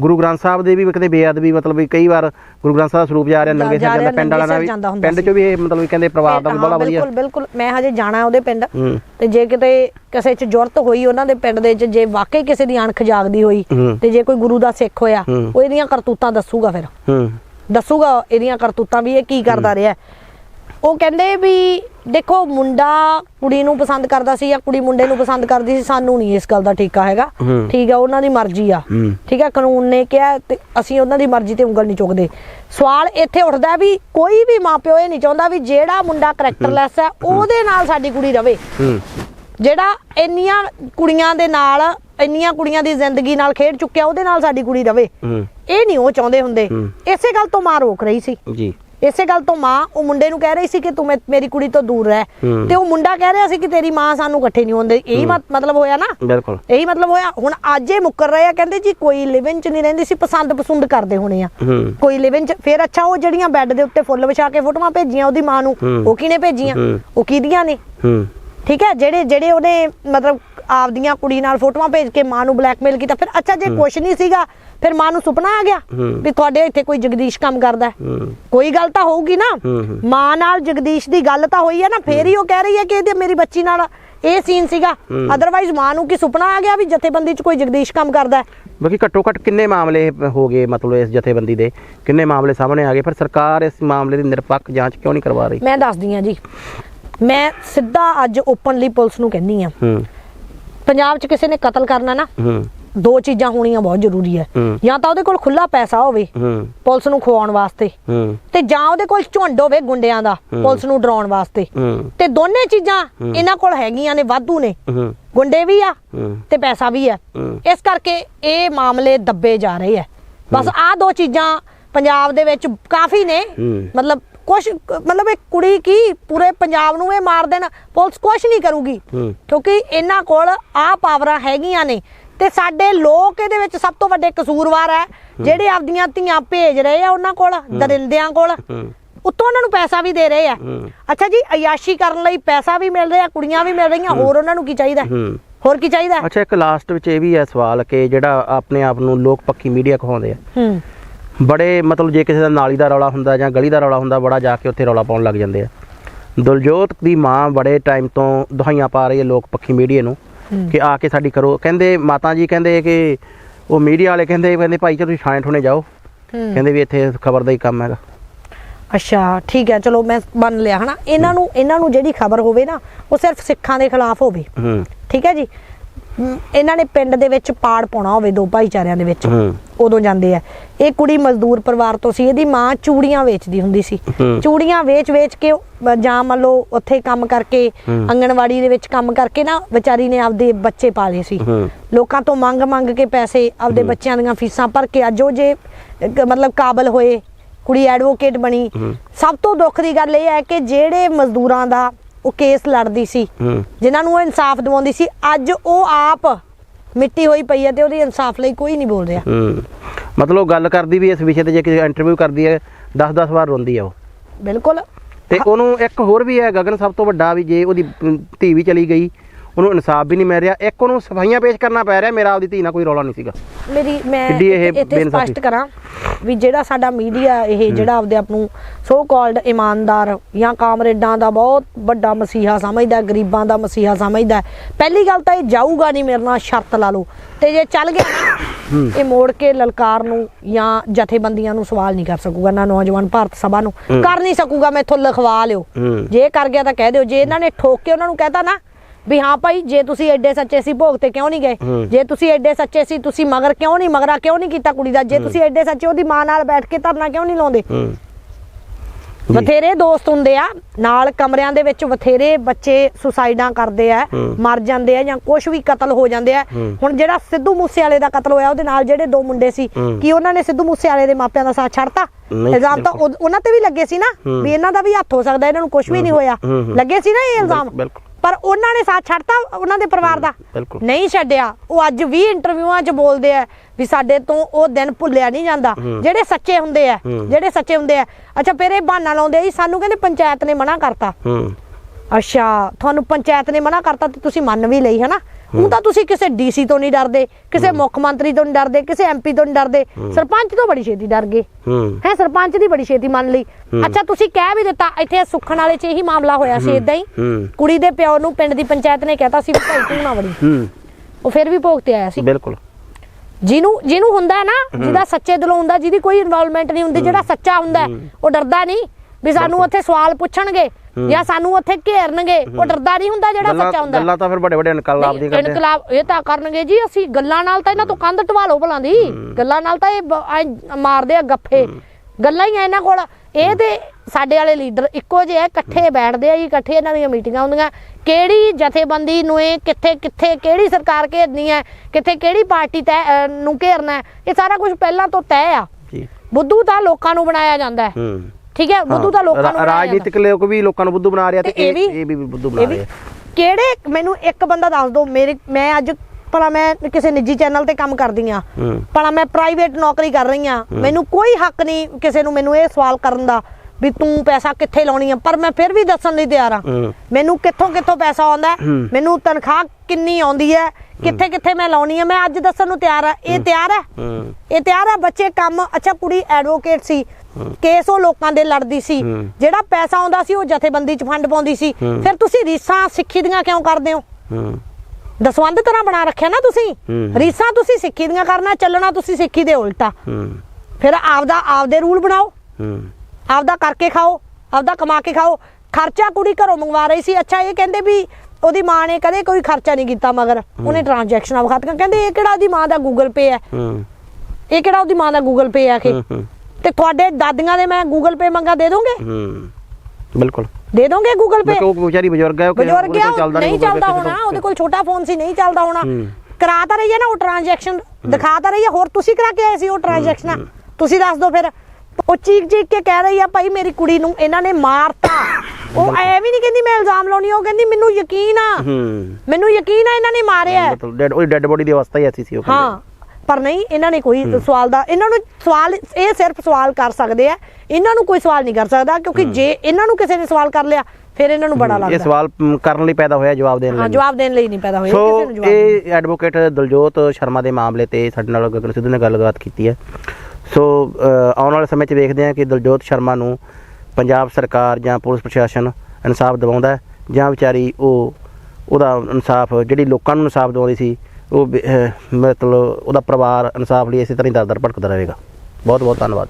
ਗੁਰੂ ਗ੍ਰੰਥ ਸਾਹਿਬ ਦੇ ਵੀ ਕਿਤੇ ਬੇਅਦਬੀ ਮਤਲਬ ਵੀ ਕਈ ਵਾਰ ਗੁਰੂ ਗ੍ਰੰਥ ਸਾਹਿਬ ਦਾ ਸਰੂਪ ਜਾ ਰਿਹਾ ਨੰਗੇ ਸਿਰ ਜਾਂਦਾ ਪਿੰਡ ਵਾਲਾ ਹੁੰਦਾ ਪਿੰਡ 'ਚ ਵੀ ਇਹ ਮਤਲਬ ਵੀ ਕਹਿੰਦੇ ਪਰਿਵਾਰ ਦਾ ਵੀ ਬੜਾ ਵਧੀਆ। ਬਿਲਕੁਲ ਬਿਲਕੁਲ। ਮੈਂ ਹਜੇ ਜਾਣਾ ਉਹਦੇ ਪਿੰਡ। ਤੇ ਜੇ ਕਿਤੇ ਕਿਸੇ 'ਚ ਜ਼ਰੂਰਤ ਹੋਈ ਉਹਨਾਂ ਦੇ ਪਿੰਡ ਦੇ 'ਚ ਜੇ ਵਾਕਈ ਕਿਸੇ ਦੀ ਅਣਖ ਜਾਗਦੀ ਹੋਈ। ਤੇ ਜੇ ਕੋਈ ਗੁਰੂ ਦਾ ਸਿੱਖ ਹੋਇਆ। ਉਹ ਇਹਦੀਆਂ ਕਰਤੂਤਾਂ ਦੱਸੂਗਾ ਫਿਰ। ਦੱਸੂਗਾ ਇਹਦੀਆਂ ਕਰਤੂਤਾਂ ਵੀ ਇਹ ਕੀ ਕਰਦਾ ਰਿਹਾ। ਉਹ ਕਹਿੰਦੇ ਵੀ ਦੇਖੋ ਮੁੰਡਾ ਕੁੜੀ ਨੂੰ ਪਸੰਦ ਕਰਦਾ ਸੀ ਜਾਂ ਕੁੜੀ ਮੁੰਡੇ ਨੂੰ ਪਸੰਦ ਕਰਦੀ ਸੀ ਸਾਨੂੰ ਨਹੀਂ ਇਸ ਗੱਲ ਦਾ ਠੇਕਾ ਹੈਗਾ। ਠੀਕ ਹੈ ਉਹਨਾਂ ਦੀ ਮਰਜ਼ੀ ਆ। ਠੀਕ ਹੈ ਕਾਨੂੰਨ ਨੇ ਕਿਹਾ ਤੇ ਅਸੀਂ ਉਹਨਾਂ ਦੀ ਮਰਜ਼ੀ ਤੇ ਉਂਗਲ ਨਹੀਂ ਚੁੱਕਦੇ। ਸਵਾਲ ਇੱਥੇ ਉੱਠਦਾ ਵੀ ਕੋਈ ਵੀ ਮਾਪਿਓ ਇਹ ਨਹੀਂ ਚਾਹੁੰਦਾ ਵੀ ਜਿਹੜਾ ਮੁੰਡਾ ਕਰੈਕਟਰਲੈਸ ਹੈ ਉਹਦੇ ਨਾਲ ਸਾਡੀ ਕੁੜੀ ਰਵੇ। ਜਿਹੜਾ ਇੰਨੀਆਂ ਕੁੜੀਆਂ ਦੇ ਨਾਲ ਇੰਨੀਆਂ ਕੁੜੀਆਂ ਦੀ ਜ਼ਿੰਦਗੀ ਨਾਲ ਖੇਡ ਚੁੱਕਿਆ ਉਹਦੇ ਨਾਲ ਸਾਡੀ ਕੁੜੀ ਰਵੇ। ਇਹ ਨਹੀਂ ਉਹ ਚਾਹੁੰਦੇ ਹੁੰਦੇ। ਇਸੇ ਗੱਲ ਤੋਂ ਮਾਂ ਰੋਕ ਰਹੀ ਸੀ। ਜੀ। ਇਸੇ ਗੱਲ ਤੋਂ ਮਾਂ ਉਹ ਮੁੰਡੇ ਨੂੰ ਕਹਿ ਰਹੀ ਸੀ ਕਿ ਤੂੰ ਮੇਰੀ ਕੁੜੀ ਤੋਂ ਦੂਰ ਰਹਿ। ਤੇ ਉਹ ਮੁੰਡਾ ਕਹਿ ਰਿਹਾ ਸੀ ਕਿ ਤੇਰੀ ਮਾਂ ਸਾਨੂੰ ਇਕੱਠੇ ਨਹੀਂ ਹੁੰਦੇ ਇਹੀ ਮਤ- ਮਤਲਬ ਹੋਇਆ ਨਾ? ਬਿਲਕੁਲ। ਇਹੀ ਮਤਲਬ ਹੋਇਆ। ਹੁਣ ਅੱਜ ਇਹ ਮੁੱਕਰ ਰਹੇ ਆ ਕਹਿੰਦੇ ਜੀ ਕੋਈ ਲਿਵਿੰਗ ਚ ਨਹੀਂ ਰਹਿੰਦੀ ਸੀ ਪਸੰਦ ਪਸੰਦ ਕਰਦੇ ਹੋਣੇ ਆ। ਕੋਈ ਲਿਵਿੰਗ ਚ ਫਿਰ ਅੱਛਾ ਉਹ ਜਿਹੜੀਆਂ ਬੈੱਡ ਦੇ ਉੱਤੇ ਫੁੱਲ ਵਿਛਾ ਕੇ ਫੋਟੋਆਂ ਭੇਜੀਆਂ ਉਹਦੀ ਮਾਂ ਨੂੰ। ਉਹ ਕਿਹਨੇ ਭੇਜੀਆਂ। ਉਹ ਕਿਹਦੀਆਂ ਨੇ? ਹੂੰ। ਠੀਕ ਹੈ? ਜਿਹੜੇ ਜਿਹੜੇ ਉਹਨੇ ਮਤਲਬ ਆਪਦੀਆਂ ਕੁੜੀ ਨਾਲ ਫੋਟੋਆਂ ਭੇਜ ਕੇ ਮਾਂ ਨੂੰ ਬਲੈਕਮੇਲ ਕੀਤਾ ਫਿਰ ਅੱਛਾ ਜੇ ਕੁਛ ਨਹੀਂ ਸੀਗਾ ਫਿਰ ਮਾਂ ਨੂੰ ਸੁਪਨਾ ਆ ਗਿਆ। ਵੀ ਤੁਹਾਡੇ ਇੱਥੇ ਕੋਈ ਜਗਦੀਸ਼ ਕੰਮ ਕਰਦਾ ਕੋਈ ਗੱਲ ਤਾਂ ਹੋਊਗੀ ਨਾ। ਮਾਂ ਨਾਲ ਜਗਦੀਸ਼ ਦੀ ਗੱਲ ਤਾਂ ਹੋਈ ਹੈ ਨਾ ਫੇਰ ਹੀ ਉਹ ਕਹਿ ਰਹੀ ਹੈ ਕਿ ਇਹਦੇ ਮੇਰੀ ਬੱਚੀ ਨਾਲ ਇਹ ਸੀਨ ਸੀਗਾ। ਅਦਰਵਾਈਜ਼ ਮਾਂ ਨੂੰ ਕੀ ਸੁਪਨਾ ਆ ਗਿਆ ਵੀ ਜਥੇਬੰਦੀ 'ਚ ਕੋਈ ਜਗਦੀਸ਼ ਕੰਮ ਕਰਦਾ ਹੈ? ਬਾਕੀ ਘੱਟੋ ਘੱਟ ਕਿੰਨੇ ਮਾਮਲੇ ਹੋ ਗਏ ਮਤਲਬ ਇਸ ਜਥੇਬੰਦੀ ਦੇ? ਕਿੰਨੇ ਮਾਮਲੇ ਸਾਹਮਣੇ ਆ ਗਏ? ਪਰ ਸਰਕਾਰ ਇਸ ਮਾਮਲੇ ਦੀ ਨਿਰਪੱਖ ਜਾਂਚ ਕਿਉਂ ਨਹੀਂ ਕਰਵਾ ਰਹੀ? ਮੈਂ ਦੱਸਦੀ ਆ ਜੀ। ਮੈਂ ਸਿੱਧਾ ਅੱਜ ਓਪਨਲੀ ਪੁਲਿਸ ਨੂੰ ਕਹਿੰਨੀ ਆ ਹੂੰ। ਪੰਜਾਬ 'ਚ ਕਿਸੇ ਨੇ ਕਤਲ ਕਰਨਾ ਨਾ ਹੂੰ। ਦੋ ਚੀਜ਼ਾਂ ਹੋਣੀਆਂ ਬਹੁਤ ਜ਼ਰੂਰੀ ਹੈ। ਜਾਂ ਤਾਂ ਉਹਦੇ ਕੋਲ ਖੁੱਲਾ ਪੈਸਾ ਹੋਵੇ ਹੂੰ। ਪੁਲਿਸ ਨੂੰ ਖਵਾਉਣ ਵਾਸਤੇ। ਹੂੰ। ਤੇ ਜਾਂ ਉਹਦੇ ਕੋਲ ਝੁੰਡ ਹੋਵੇ ਗੁੰਡਿਆਂ ਦਾ ਪੁਲਿਸ ਨੂੰ ਡਰਾਉਣ ਵਾਸਤੇ। ਹੂੰ। ਤੇ ਦੋਨੇ ਚੀਜ਼ਾਂ ਇਹਨਾਂ ਕੋਲ ਹੈਗੀਆਂ ਨੇ ਵਾਧੂ ਨੇ। ਹੂੰ। ਗੁੰਡੇ ਵੀ ਆ ਤੇ ਪੈਸਾ ਵੀ ਹੂੰ। ਇਸ ਕਰਕੇ ਇਹ ਮਾਮਲੇ ਦੱਬੇ ਜਾ ਰਹੇ ਆ ਬਸ ਆਹ ਦੋ ਚੀਜ਼ਾਂ ਪੰਜਾਬ ਦੇ ਵਿੱਚ ਕਾਫੀ ਨੇ। ਮਤਲਬ ਕੁਛ ਮਤਲਬ ਇੱਕ ਕੁੜੀ ਕੀ ਪੂਰੇ ਪੰਜਾਬ ਨੂੰ ਇਹ ਮਾਰ ਦੇਣ ਪੁਲਿਸ ਕੁਛ ਨਹੀਂ ਕਰੂਗੀ। ਕਿਉਂਕਿ ਇਹਨਾਂ ਕੋਲ ਆਹ ਪਾਵਰਾਂ ਹੈਗੀਆਂ ਨੇ। ਤੇ ਸਾਡੇ ਲੋਕ ਇਹਦੇ ਵਿੱਚ ਸਭ ਤੋਂ ਵੱਡੇ ਕਸੂਰਵਾਰ ਹੈ। ਜਿਹੜੇ ਆਪਦੀਆਂ ਧੀਆਂ ਭੇਜ ਰਹੇ ਆ ਉਹਨਾਂ ਕੋਲ ਦਰਿੰਦਿਆਂ ਕੋਲ। ਉੱਤੋਂ ਉਹਨਾਂ ਨੂੰ ਪੈਸਾ ਵੀ ਦੇ ਰਹੇ ਆ। ਹੂੰ। ਅੱਛਾ ਜੀ ਅਯਾਸ਼ੀ ਕਰਨ ਲਈ ਪੈਸਾ ਵੀ ਮਿਲ ਰਿਹਾ ਕੁੜੀਆਂ ਵੀ ਮਿਲ ਰਹੀਆਂ ਹੋਰ ਉਹਨਾਂ ਨੂੰ ਕੀ ਚਾਹੀਦਾ? ਹੋਰ ਕੀ ਚਾਹੀਦਾ? ਅੱਛਾ ਇੱਕ ਲਾਸਟ ਵਿੱਚ ਇਹ ਵੀ ਹੈ ਸਵਾਲ ਕਿ ਜਿਹੜਾ ਆਪਣੇ ਆਪ ਨੂੰ ਲੋਕ ਪੱਖੀ ਮੀਡੀਆ ਕਹਾਉਂਦੇ ਆ। ਹੂੰ। ਬੜੇ ਮਤਲਬ ਜੇ ਕਿਸੇ ਦਾ ਨਾਲੀ ਦਾ ਰੌਲਾ ਹੁੰਦਾ ਜਾਂ ਗਲੀ ਦਾ ਰੌਲਾ ਹੁੰਦਾ ਬੜਾ ਜਾ ਕੇ ਉੱਥੇ ਰੌਲਾ ਪਾਉਣ ਲੱਗ ਜਾਂਦੇ ਆ। ਦੁਲਜੋਤ ਦੀ ਮਾਂ ਬੜੇ ਟਾਈਮ ਤੋਂ ਦੁਹਾਈਆਂ ਪਾ ਰਹੀ ਹੈ ਲੋਕ ਪੱਖੀ ਮੀਡੀਆ ਨੂੰ ਕਿ ਆ ਕੇ ਸਾਡੀ ਕਰੋ। ਕਹਿੰਦੇ ਮਾਤਾ ਜੀ ਕਹਿੰਦੇ ਕਿ ਉਹ ਮੀਡੀਆ ਵਾਲੇ ਕਹਿੰਦੇ ਕਹਿੰਦੇ ਭਾਈ ਚਲੋ ਤੁਸੀਂ ਥਾਣੇ ਠੁਣੇ ਜਾਓ। ਕਹਿੰਦੇ ਵੀ ਇੱਥੇ ਖਬਰ ਦਾ ਹੀ ਕੰਮ ਹੈਗਾ। ਅੱਛਾ ਠੀਕ ਹੈ ਚਲੋ ਮੈਂ ਮੰਨ ਲਿਆ ਹਨਾ। ਇਹਨਾਂ ਨੂੰ ਇਹਨਾਂ ਨੂੰ ਜਿਹੜੀ ਖਬਰ ਹੋਵੇ ਨਾ ਉਹ ਸਿਰਫ ਸਿੱਖਾਂ ਦੇ ਖਿਲਾਫ ਹੋਵੇ। ਠੀਕ ਹੈ ਜੀ? ਇਹਨਾਂ ਨੇ ਪਿੰਡ ਦੇ ਵਿੱਚ ਪਾੜ ਪਾਉਣਾ ਹੋਵੇ ਦੋ ਭਾਈਚਾਰਿਆਂ ਦੇ ਵਿੱਚ ਉਦੋਂ ਜਾਂਦੇ ਆ ਇਹ ਕੁੜੀ ਮਜ਼ਦੂਰ ਪਰਿਵਾਰ ਤੋਂ ਸੀ ਇਹਦੀ ਮਾਂ ਚੂੜੀਆਂ ਵੇਚਦੀ ਹੁੰਦੀ ਸੀ। ਚੂੜੀਆਂ ਵੇਚ ਵੇਚ ਕੇ ਜਾਂ ਮੰਨ ਲਓ ਉੱਥੇ ਕੰਮ ਕਰਕੇ ਹੂੰ। ਆਂਗਣਵਾੜੀ ਦੇ ਵਿੱਚ ਕੰਮ ਕਰਕੇ ਨਾ ਵਿਚਾਰੀ ਨੇ ਆਪਦੇ ਬੱਚੇ ਪਾਲੇ ਸੀ। ਲੋਕਾਂ ਤੋਂ ਮੰਗ ਮੰਗ ਕੇ ਪੈਸੇ ਆਪਦੇ ਬੱਚਿਆਂ ਦੀਆਂ ਫੀਸਾਂ ਭਰ ਕੇ ਅੱਜ ਉਹ ਜੇ ਮਤਲਬ ਕਾਬਲ ਹੋਏ ਕੁੜੀ ਐਡਵੋਕੇਟ ਬਣੀ। ਸਭ ਤੋਂ ਦੁੱਖ ਦੀ ਗੱਲ ਇਹ ਹੈ ਕਿ ਜਿਹੜੇ ਮਜ਼ਦੂਰਾਂ ਦਾ ਉਹ ਕੇਸ ਲੜਦੀ ਸੀ। ਹੂੰ। ਜਿਨ੍ਹਾਂ ਨੂੰ ਉਹ ਇਨਸਾਫ ਦਿਵਾਉਂਦੀ ਸੀ ਅੱਜ ਉਹ ਆਪ ਮਿੱਟੀ ਹੋਈ ਪਈ ਹੈ ਤੇ ਉਹਦੇ ਇਨਸਾਫ ਲਈ ਕੋਈ ਨਹੀਂ ਬੋਲ ਰਿਹਾ। ਹੂੰ। ਮਤਲਬ ਗੱਲ ਕਰਦੀ ਵੀ ਇਸ ਵਿਸ਼ੇ ਤੇ ਜੇ ਕਿਸੇ ਇੰਟਰਵਿਊ ਕਰਦੀ ਹੈ 10-10 ਵਾਰ ਰੋਂਦੀ ਆ ਉਹ। ਬਿਲਕੁਲ। ਤੇ ਉਹਨੂੰ ਇੱਕ ਹੋਰ ਵੀ ਹੈ ਗਗਨ ਸਭ ਤੋਂ ਵੱਡਾ ਵੀ ਜੇ ਉਹਦੀ ਧੀ ਵੀ ਚਲੀ ਗਈ ਉਹਨੂੰ ਇਨਸਾਫ ਵੀ ਨਹੀਂ ਮਿਲ ਰਿਹਾ। ਇੱਕ ਉਹਨੂੰ ਸਫਾਈਆਂ ਪੇਸ਼ ਕਰਨਾ ਪੈ ਰਿਹਾ। ਮੇਰਾ ਆਪਦੀ ਧੀ ਨਾਲ ਕੋਈ ਰੌਲਾ ਨਹੀਂ ਸੀਗਾ। ਮੇਰੀ ਮੈਂ ਕਿੱਡੀ ਇਹ ਇੱਥੇ- ਬੇਇਨਸਾਫ਼ੀ। ਸਪਸ਼ਟ ਕਰਾਂ ਵੀ ਜਿਹੜਾ ਸਾਡਾ ਮੀਡੀਆ ਇਹ ਜਿਹੜਾ ਆਪਦੇ ਆਪ ਨੂੰ ਸੋ ਕਾਲਡ ਇਮਾਨਦਾਰ ਜਾਂ ਕਾਮਰੇਡਾਂ ਦਾ ਬਹੁਤ ਵੱਡਾ ਮਸੀਹਾ ਸਮਝਦਾ ਗਰੀਬਾਂ ਦਾ ਮਸੀਹਾ ਸਮਝਦਾ ਪਹਿਲੀ ਗੱਲ ਤਾਂ ਇਹ ਜਾਊਗਾ ਨਹੀਂ ਮੇਰੇ ਨਾਲ ਸ਼ਰਤ ਲਾ ਲਓ। ਤੇ ਜੇ ਚੱਲ ਗਿਆ ਨਾ ਇਹ ਮੋੜ ਕੇ ਲਲਕਾਰ ਨੂੰ ਜਾਂ ਜਥੇਬੰਦੀਆਂ ਨੂੰ ਸਵਾਲ ਨਹੀਂ ਕਰ ਸਕੂਗਾ ਨਾ ਨੌਜਵਾਨ ਭਾਰਤ ਸਭਾ ਨੂੰ। ਕਰ ਨਹੀਂ ਸਕੂਗਾ ਮੈਥੋਂ ਲਿਖਵਾ ਲਿਓ। ਹੂੰ। ਜੇ ਕਰ ਗਿਆ ਤਾਂ ਕਹਿ ਦਿਓ। ਜੇ ਇਹਨਾਂ ਨੇ ਠੋਕ ਕੇ ਉਹਨਾਂ ਨੂੰ ਕਹਿਤਾ ਨਾ ਵੀ ਹਾਂ ਭਾਈ ਜੇ ਤੁਸੀਂ ਐਡੇ ਸੱਚੇ ਸੀ ਭੋਗ ਤੇ ਕਿਉਂ ਨਹੀਂ ਗਏ। ਜੇ ਤੁਸੀਂ ਐਡੇ ਸੱਚੇ ਸੀ ਤੁਸੀਂ ਮਗਰ ਕਿਉਂ ਨਹੀਂ ਮਗਰਾ ਕਿਉਂ ਨਹੀਂ ਕੀਤਾ ਕੁੜੀ ਦਾ ਜੇ ਤੁਸੀਂ ਐਡੇ ਸੱਚੇ ਉਹਦੀ ਮਾਂ ਨਾਲ ਬੈਠ ਕੇ ਧਰਨਾ ਕਿਉਂ ਨਹੀਂ ਲਾਉਂਦੇ। ਬਥੇਰੇ ਦੋਸਤ ਹੁੰਦੇ ਆ ਨਾਲ ਕਮਰਿਆਂ ਦੇ ਵਿੱਚ ਬਥੇਰੇ ਬੱਚੇ ਸੁਸਾਈਡਾਂ ਕਰਦੇ ਆ। ਮਰ ਜਾਂਦੇ ਆ ਜਾਂ ਕੁਝ ਵੀ ਕਤਲ ਹੋ ਜਾਂਦੇ ਆ। ਹੁਣ ਜਿਹੜਾ ਸਿੱਧੂ ਮੂਸੇਵਾਲੇ ਦਾ ਕਤਲ ਹੋਇਆ ਉਹਦੇ ਨਾਲ ਜਿਹੜੇ ਦੋ ਮੁੰਡੇ ਸੀ। ਕੀ ਉਹਨਾਂ ਨੇ ਸਿੱਧੂ ਮੂਸੇਵਾਲੇ ਦੇ ਮਾਪਿਆਂ ਦਾ ਸਾਥ ਛੱਡਤਾ ਇਲਜ਼ਾਮ ਤਾਂ ਉਹਨਾਂ ਤੇ ਵੀ ਲੱਗੇ ਸੀ ਨਾ। ਵੀ ਇਹਨਾਂ ਦਾ ਵੀ ਹੱਥ ਹੋ ਸਕਦਾ ਇਹਨਾਂ ਨੂੰ ਕੁਝ ਵੀ ਨਹੀਂ ਹੋਇਆ। ਲੱਗੇ ਸੀ ਨਾ ਇਹ ਇਲਜ਼ਾਮ ਬਿਲਕੁਲ। ਪਰ ਉਹਨਾਂ ਨੇ ਸਾਥ ਛੱਡਤਾ ਉਹਨਾਂ ਦੇ ਪਰਿਵਾਰ ਦਾ। ਨਹੀਂ ਛੱਡਿਆ। ਉਹ ਅੱਜ ਵੀ ਇੰਟਰਵਿਊਆਂ 'ਚ ਬੋਲਦੇ ਆ ਵੀ ਸਾਡੇ ਤੋਂ ਉਹ ਦਿਨ ਭੁੱਲਿਆ ਨਹੀਂ ਜਾਂਦਾ। ਜਿਹੜੇ ਸੱਚੇ ਹੁੰਦੇ ਆ। ਜਿਹੜੇ ਸੱਚੇ ਹੁੰਦੇ ਆ। ਅੱਛਾ ਫਿਰ ਇਹ ਬਹਾਨਾ ਲਾਉਂਦੇ ਆ ਜੀ ਸਾਨੂੰ ਕਹਿੰਦੇ ਪੰਚਾਇਤ ਨੇ ਮਨਾ ਕਰਤਾ। ਅੱਛਾ ਤੁਹਾਨੂੰ ਪੰਚਾਇਤ ਨੇ ਮਨਾ ਕਰਤਾ ਤੇ ਤੁਸੀਂ ਮੰਨ ਵੀ ਲਈ ਹਨਾ? ਹੁਣ ਤਾਂ ਤੁਸੀਂ ਕਿਸੇ ਡੀਸੀ ਤੋਂ ਨਹੀਂ ਡਰਦੇ ਕਿਸੇ ਮੁੱਖ ਮੰਤਰੀ ਤੋਂ ਨਹੀਂ ਡਰਦੇ ਕਿਸੇ ਐਮਪੀ ਤੋਂ ਨਹੀਂ ਡਰਦੇ। ਸਰਪੰਚ ਤੋਂ ਬੜੀ ਛੇਤੀ ਡਰ ਗਏ। ਹੂੰ। ਸਰਪੰਚ ਦੀ ਬੜੀ ਛੇਤੀ ਮੰਨ ਲਈ। ਅੱਛਾ ਤੁਸੀਂ ਕਹਿ ਵੀ ਦਿੱਤਾ ਇੱਥੇ ਸੁੱਖਣ ਵਾਲੇ 'ਚ ਇਹੀ ਮਾਮਲਾ ਹੋਇਆ ਸੀ ਇਦਾਂ ਹੀ। ਕੁੜੀ ਦੇ ਪਿਓ ਨੂੰ ਪਿੰਡ ਦੀ ਪੰਚਾਇਤ ਨੇ ਕਹਿਤਾ ਸੀ ਭਾਈ ਤੂੰ ਨਾ ਵੜੀ। ਉਹ ਫਿਰ ਵੀ ਭੋਗ ਤੇ ਆਇਆ ਸੀ। ਬਿਲਕੁਲ। ਜਿਹਨੂੰ ਜਿਹਨੂੰ ਹੁੰਦਾ ਨਾ ਜਿਹਦਾ ਸੱਚੇ ਦਿਲੋਂ ਹੁੰਦਾ ਜਿਹਦੀ ਕੋਈ ਇਨਵੋਲਵਮੈਂਟ ਨਹੀਂ ਹੁੰਦੀ ਜਿਹੜਾ ਸੱਚਾ ਹੁੰਦਾ ਉਹ ਡਰਦਾ ਨਹੀਂ ਵੀ ਸਾਨੂੰ ਉੱਥੇ ਸਵਾਲ ਪੁੱਛਣਗੇ। ਜਾਂ ਸਾਨੂੰ ਉੱਥੇ ਘੇਰਨਗੇ ਉਹ ਡਰਦਾ ਨਹੀਂ ਹੁੰਦਾ ਜਿਹੜਾ ਸੱਚਾ ਹੁੰਦਾ। ਗੱਲਾਂ ਤਾਂ ਫਿਰ ਵੱਡੇ ਵੱਡੇ ਇਨਕਲਾਬ ਦੀ ਕਰਦੇ। ਇਨਕਲਾਬ ਇਹ ਤਾਂ ਕਰਨਗੇ ਜੀ ਅਸੀਂ ਗੱਲਾਂ ਨਾਲ ਤਾਂ ਇਹਨਾਂ ਤੋਂ ਕੰਧ ਟਵਾ ਲਓ ਭਲਾਂ ਦੀ। ਗੱਲਾਂ ਨਾਲ ਤਾਂ ਇਹ ਮਾਰਦੇ ਆ ਗੱਫੇ। ਗੱਲਾਂ ਹੀ ਆ ਇਹਨਾਂ ਕੋਲ। ਇਹ ਤੇ ਸਾਡੇ ਵਾਲੇ ਲੀਡਰ ਇੱਕੋ ਜਿਹੇ ਆ ਇਕੱਠੇ ਬੈਠਦੇ ਆ ਜੀ ਇਕੱਠੇ ਇਹਨਾਂ ਦੀਆਂ ਮੀਟਿੰਗਾਂ ਹੁੰਦੀਆਂ। ਕਿਹੜੀ ਜਥੇਬੰਦੀ ਨੂੰ ਇਹ ਕਿੱਥੇ ਕਿੱਥੇ ਕਿਹੜੀ ਸਰਕਾਰ ਘੇਰਨੀ ਹੈ ਕਿੱਥੇ ਕਿਹੜੀ ਪਾਰਟੀ ਤੈ ਨੂੰ ਘੇਰਨਾ ਇਹ ਸਾਰਾ ਕੁਝ ਪਹਿਲਾਂ ਤੋਂ ਤੈਅ ਆ। ਜੀ। ਬੁੱਧੂ ਤਾਂ ਲੋਕਾਂ ਨੂੰ ਬਣਾਇਆ ਜਾਂਦਾ ਹੈ। ਹੂੰ। ਠੀਕ ਹੈ ਬੁੱਧੂ ਤਾਂ ਲੋਕਾਂ ਨੂੰ ਰਾਜਨੀਤਿਕ ਲੋਕ ਵੀ ਲੋਕਾਂ ਨੂੰ ਬੁੱਧੂ ਬਣਾ ਰਿਹਾ ਤੇ ਇਹ ਇਹ ਵੀ- ਬੁੱਧੂ ਬਣਾ ਰਹੇ। ਕਿਹੜੇ ਮੈਨੂੰ ਇੱਕ ਬੰਦਾ ਦੱਸ ਦਿਓ ਮੇਰੇ ਮੈਂ ਅੱਜ ਭਲਾ ਮੈਂ ਕਿਸੇ ਨਿੱਜੀ ਚੈਨਲ ਤੇ ਕੰਮ ਕਰਦੀ ਆ ਭਲਾ ਮੈਂ ਪ੍ਰਾਈਵੇਟ ਨੌਕਰੀ ਕਰ ਰਹੀ ਆ ਮੈਨੂੰ ਕੋਈ ਹੱਕ ਨਹੀਂ ਕਿਸੇ ਨੂੰ ਮੈਨੂੰ ਇਹ ਸਵਾਲ ਕਰਨ ਦਾ ਵੀ ਤੂੰ ਪੈਸਾ ਕਿੱਥੇ ਲਾਉਣੀ ਆ। ਪਰ ਮੈਂ ਫਿਰ ਵੀ ਦੱਸਣ ਲਈ ਤਿਆਰ ਆ ਮੈਨੂੰ ਕਿੱਥੋਂ ਕਿੱਥੋਂ ਪੈਸਾ ਆਉਂਦਾ। ਮੈਨੂੰ ਤਨਖਾਹ ਕਿੰਨੀ ਆਉਂਦੀ ਹੈ? ਕਿੱਥੇ ਕਿੱਥੇ ਮੈਂ ਲਾਉਣੀ ਆ? ਮੈਂ ਅੱਜ ਦੱਸਣ ਨੂੰ ਤਿਆਰ ਆ ਇਹ ਤਿਆਰ ਹੂੰ? ਇਹ ਤਿਆਰ ਆ ਬੱਚੇ ਕੰਮ ਅੱਛਾ ਕੁੜੀ ਐਡਵੋਕੇਟ ਸੀ। ਕੇਸ ਉਹ ਲੋਕਾਂ ਦੇ ਲੜਦੀ ਸੀ। ਜਿਹੜਾ ਪੈਸਾ ਆਉਂਦਾ ਸੀ ਉਹ ਜਥੇਬੰਦੀ ਚ ਫੰਡ ਪਾਉਂਦੀ ਸੀ। ਫਿਰ ਤੁਸੀਂ ਰੀਸਾਂ ਸਿੱਖੀ ਦੀਆਂ ਕਿਉਂ ਕਰਦੇ ਹੋ? ਦਸਵੰਦ ਤਰ੍ਹਾਂ ਬਣਾ ਰੱਖਿਆ ਨਾ ਤੁਸੀਂ। ਰੀਸਾਂ ਤੁਸੀਂ ਸਿੱਖੀ ਦੀਆਂ ਕਰਨਾ ਚੱਲਣਾ ਤੁਸੀਂ ਸਿੱਖੀ ਦੇ ਉਲਟਾ। ਫਿਰ ਆਪਦਾ ਆਪਦੇ ਰੂਲ ਬਣਾਓ। ਆਪਦਾ ਕਰਕੇ ਖਾਓ ਆਪਦਾ ਕਮਾ ਕੇ ਖਾਓ। ਖਰਚਾ ਕੁੜੀ ਘਰੋਂ ਮੰਗਵਾ ਰਹੀ ਸੀ। ਅੱਛਾ ਇਹ ਕਹਿੰਦੇ ਵੀ ਉਹਦੀ ਮਾਂ ਨੇ ਕਦੇ ਕੋਈ ਖਰਚਾ ਨਹੀਂ ਕੀਤਾ ਮਗਰ। ਉਹਨੇ ਟ੍ਰਾਂਜੈਕਸ਼ਨਾਂ ਵਿਖਾਤੀਆਂ ਕਹਿੰਦੇ ਇਹ ਕਿਹੜਾ ਉਹਦੀ ਮਾਂ ਦਾ ਗੂਗਲ ਪੇ ਹੈ? ਇਹ ਕਿਹੜਾ ਉਹਦੀ ਮਾਂ ਦਾ ਗੂਗਲ ਪੇ ਆ ਕਿ ਤੇ ਤੁਹਾਡੇ ਦਾਦੀਆਂ ਦੇ ਮੈਂ ਗੂਗਲ ਪੇ ਮੰਗਾ ਦੇ ਦੋਗੇ? ਹੂੰ ਬਿਲਕੁਲ। ਦੇ ਦੋਗੇ ਗੂਗਲ ਪੇ ਉਹ ਵਿਚਾਰੀ ਬਜ਼ੁਰਗ ਹੈ ਉਹ ਬਜ਼ੁਰਗ ਚੱਲਦਾ ਨਹੀਂ ਚੱਲਦਾ ਹੋਣਾ। ਉਹਦੇ ਕੋਲ ਛੋਟਾ ਫੋਨ ਸੀ ਨਹੀਂ ਚੱਲਦਾ ਹੋਣਾ। ਹੂੰ। ਕਰਾ ਤਾਂ ਰਹੀ ਹੈ ਨਾ ਉਹ ਟ੍ਰਾਂਜੈਕਸ਼ਨ ਦਿਖਾ ਤਾਂ ਰਹੀ ਹੈ ਹੋਰ ਤੁਸੀਂ ਕਰਾ ਕੇ ਆਏ ਸੀ ਉਹ ਟ੍ਰਾਂਜੈਕਸ਼ਨਾਂ ਤੁਸੀਂ ਦੱਸ ਦਿਓ ਫਿਰ। ਉਹ ਚੀਕ ਚੀਕ ਕੇ ਕਹਿ ਰਹੀ ਆ ਭਾਈ ਮੇਰੀ ਕੁੜੀ ਨੂੰ ਇਹਨਾਂ ਨੇ ਮਾਰਤਾ। ਉਹ ਐ ਵੀ ਨਹੀਂ ਕਹਿੰਦੀ ਮੈਂ ਇਲਜ਼ਾਮ ਲਾਉਣੀ ਉਹ ਕਹਿੰਦੀ ਮੈਨੂੰ ਯਕੀਨ ਆ। ਹੂੰ। ਮੈਨੂੰ ਯਕੀਨ ਆ ਇਹਨਾਂ ਨੇ ਮਾਰਿਆ ਹੈ। ਉਹ ਡੈਡ ਬੋਡੀ ਦੀ ਅਵਸਥਾ ਹੀ ਐਸੀ ਸੀ ਉਹ। ਹਾਂ। ਪਰ ਨਹੀਂ ਇਹਨਾਂ ਨੇ ਕੋਈ ਸਵਾਲ ਦਾ ਇਹਨਾਂ ਨੂੰ ਸਵਾਲ ਇਹ ਸਿਰਫ ਸਵਾਲ ਕਰ ਸਕਦੇ ਆ। ਇਹਨਾਂ ਨੂੰ ਕੋਈ ਸਵਾਲ ਨਹੀਂ ਕਰ ਸਕਦਾ ਕਿਉਂਕਿ ਜੇ ਇਹਨਾਂ ਨੂੰ ਕਿਸੇ ਨੇ ਸਵਾਲ ਕਰ ਲਿਆ ਫਿਰ ਇਹਨਾਂ ਨੂੰ ਬੜਾ ਇਹ ਲੱਗਦਾ। ਸਵਾਲ ਮ, ਕਰਨ ਲਈ ਪੈਦਾ ਹੋਇਆ ਜਵਾਬ ਦੇਣ ਹਾਂ ਲਈ ਜਵਾਬ ਦੇਣ ਲਈ ਨਹੀਂ ਪੈਦਾ ਹੋਇਆ ਕਿਸੇ ਨੂੰ ਜਵਾਬ ਇਹ ਐਡਵੋਕੇਟ ਦਲਜੋਤ ਸ਼ਰਮਾ ਦੇ ਮਾਮਲੇ ਤੇ ਸਾਡੇ ਨਾਲ ਗਗਨ ਸਿੱਧੂ ਨੇ ਗੱਲਬਾਤ ਕੀਤੀ ਹੈ। ਸੋ ਆਉਣ ਵਾਲੇ ਸਮੇਂ 'ਚ ਵੇਖਦੇ ਹਾਂ ਕਿ ਦਲਜੋਤ ਸ਼ਰਮਾ ਨੂੰ ਪੰਜਾਬ ਸਰਕਾਰ ਜਾਂ ਪੁਲਿਸ ਪ੍ਰਸ਼ਾਸਨ ਇਨਸਾਫ ਦਿਵਾਉਂਦਾ ਹੈ ਜਾਂ ਵਿਚਾਰੀ ਉਹ ਉਹਦਾ ਇਨਸਾਫ ਜਿਹੜੀ ਲੋਕਾਂ ਨੂੰ ਇਨਸਾਫ ਦਿਵਾਉਂਦੀ ਸੀ ਉਹ ਬ- ਮਤਲਬ ਉਹਦਾ ਪਰਿਵਾਰ ਇਨਸਾਫ ਲਈ ਇਸੇ ਤਰ੍ਹਾਂ ਹੀ ਦਰ ਦਰ ਭਟਕਦਾ ਰਹੇਗਾ। ਬਹੁਤ ਬਹੁਤ ਧੰਨਵਾਦ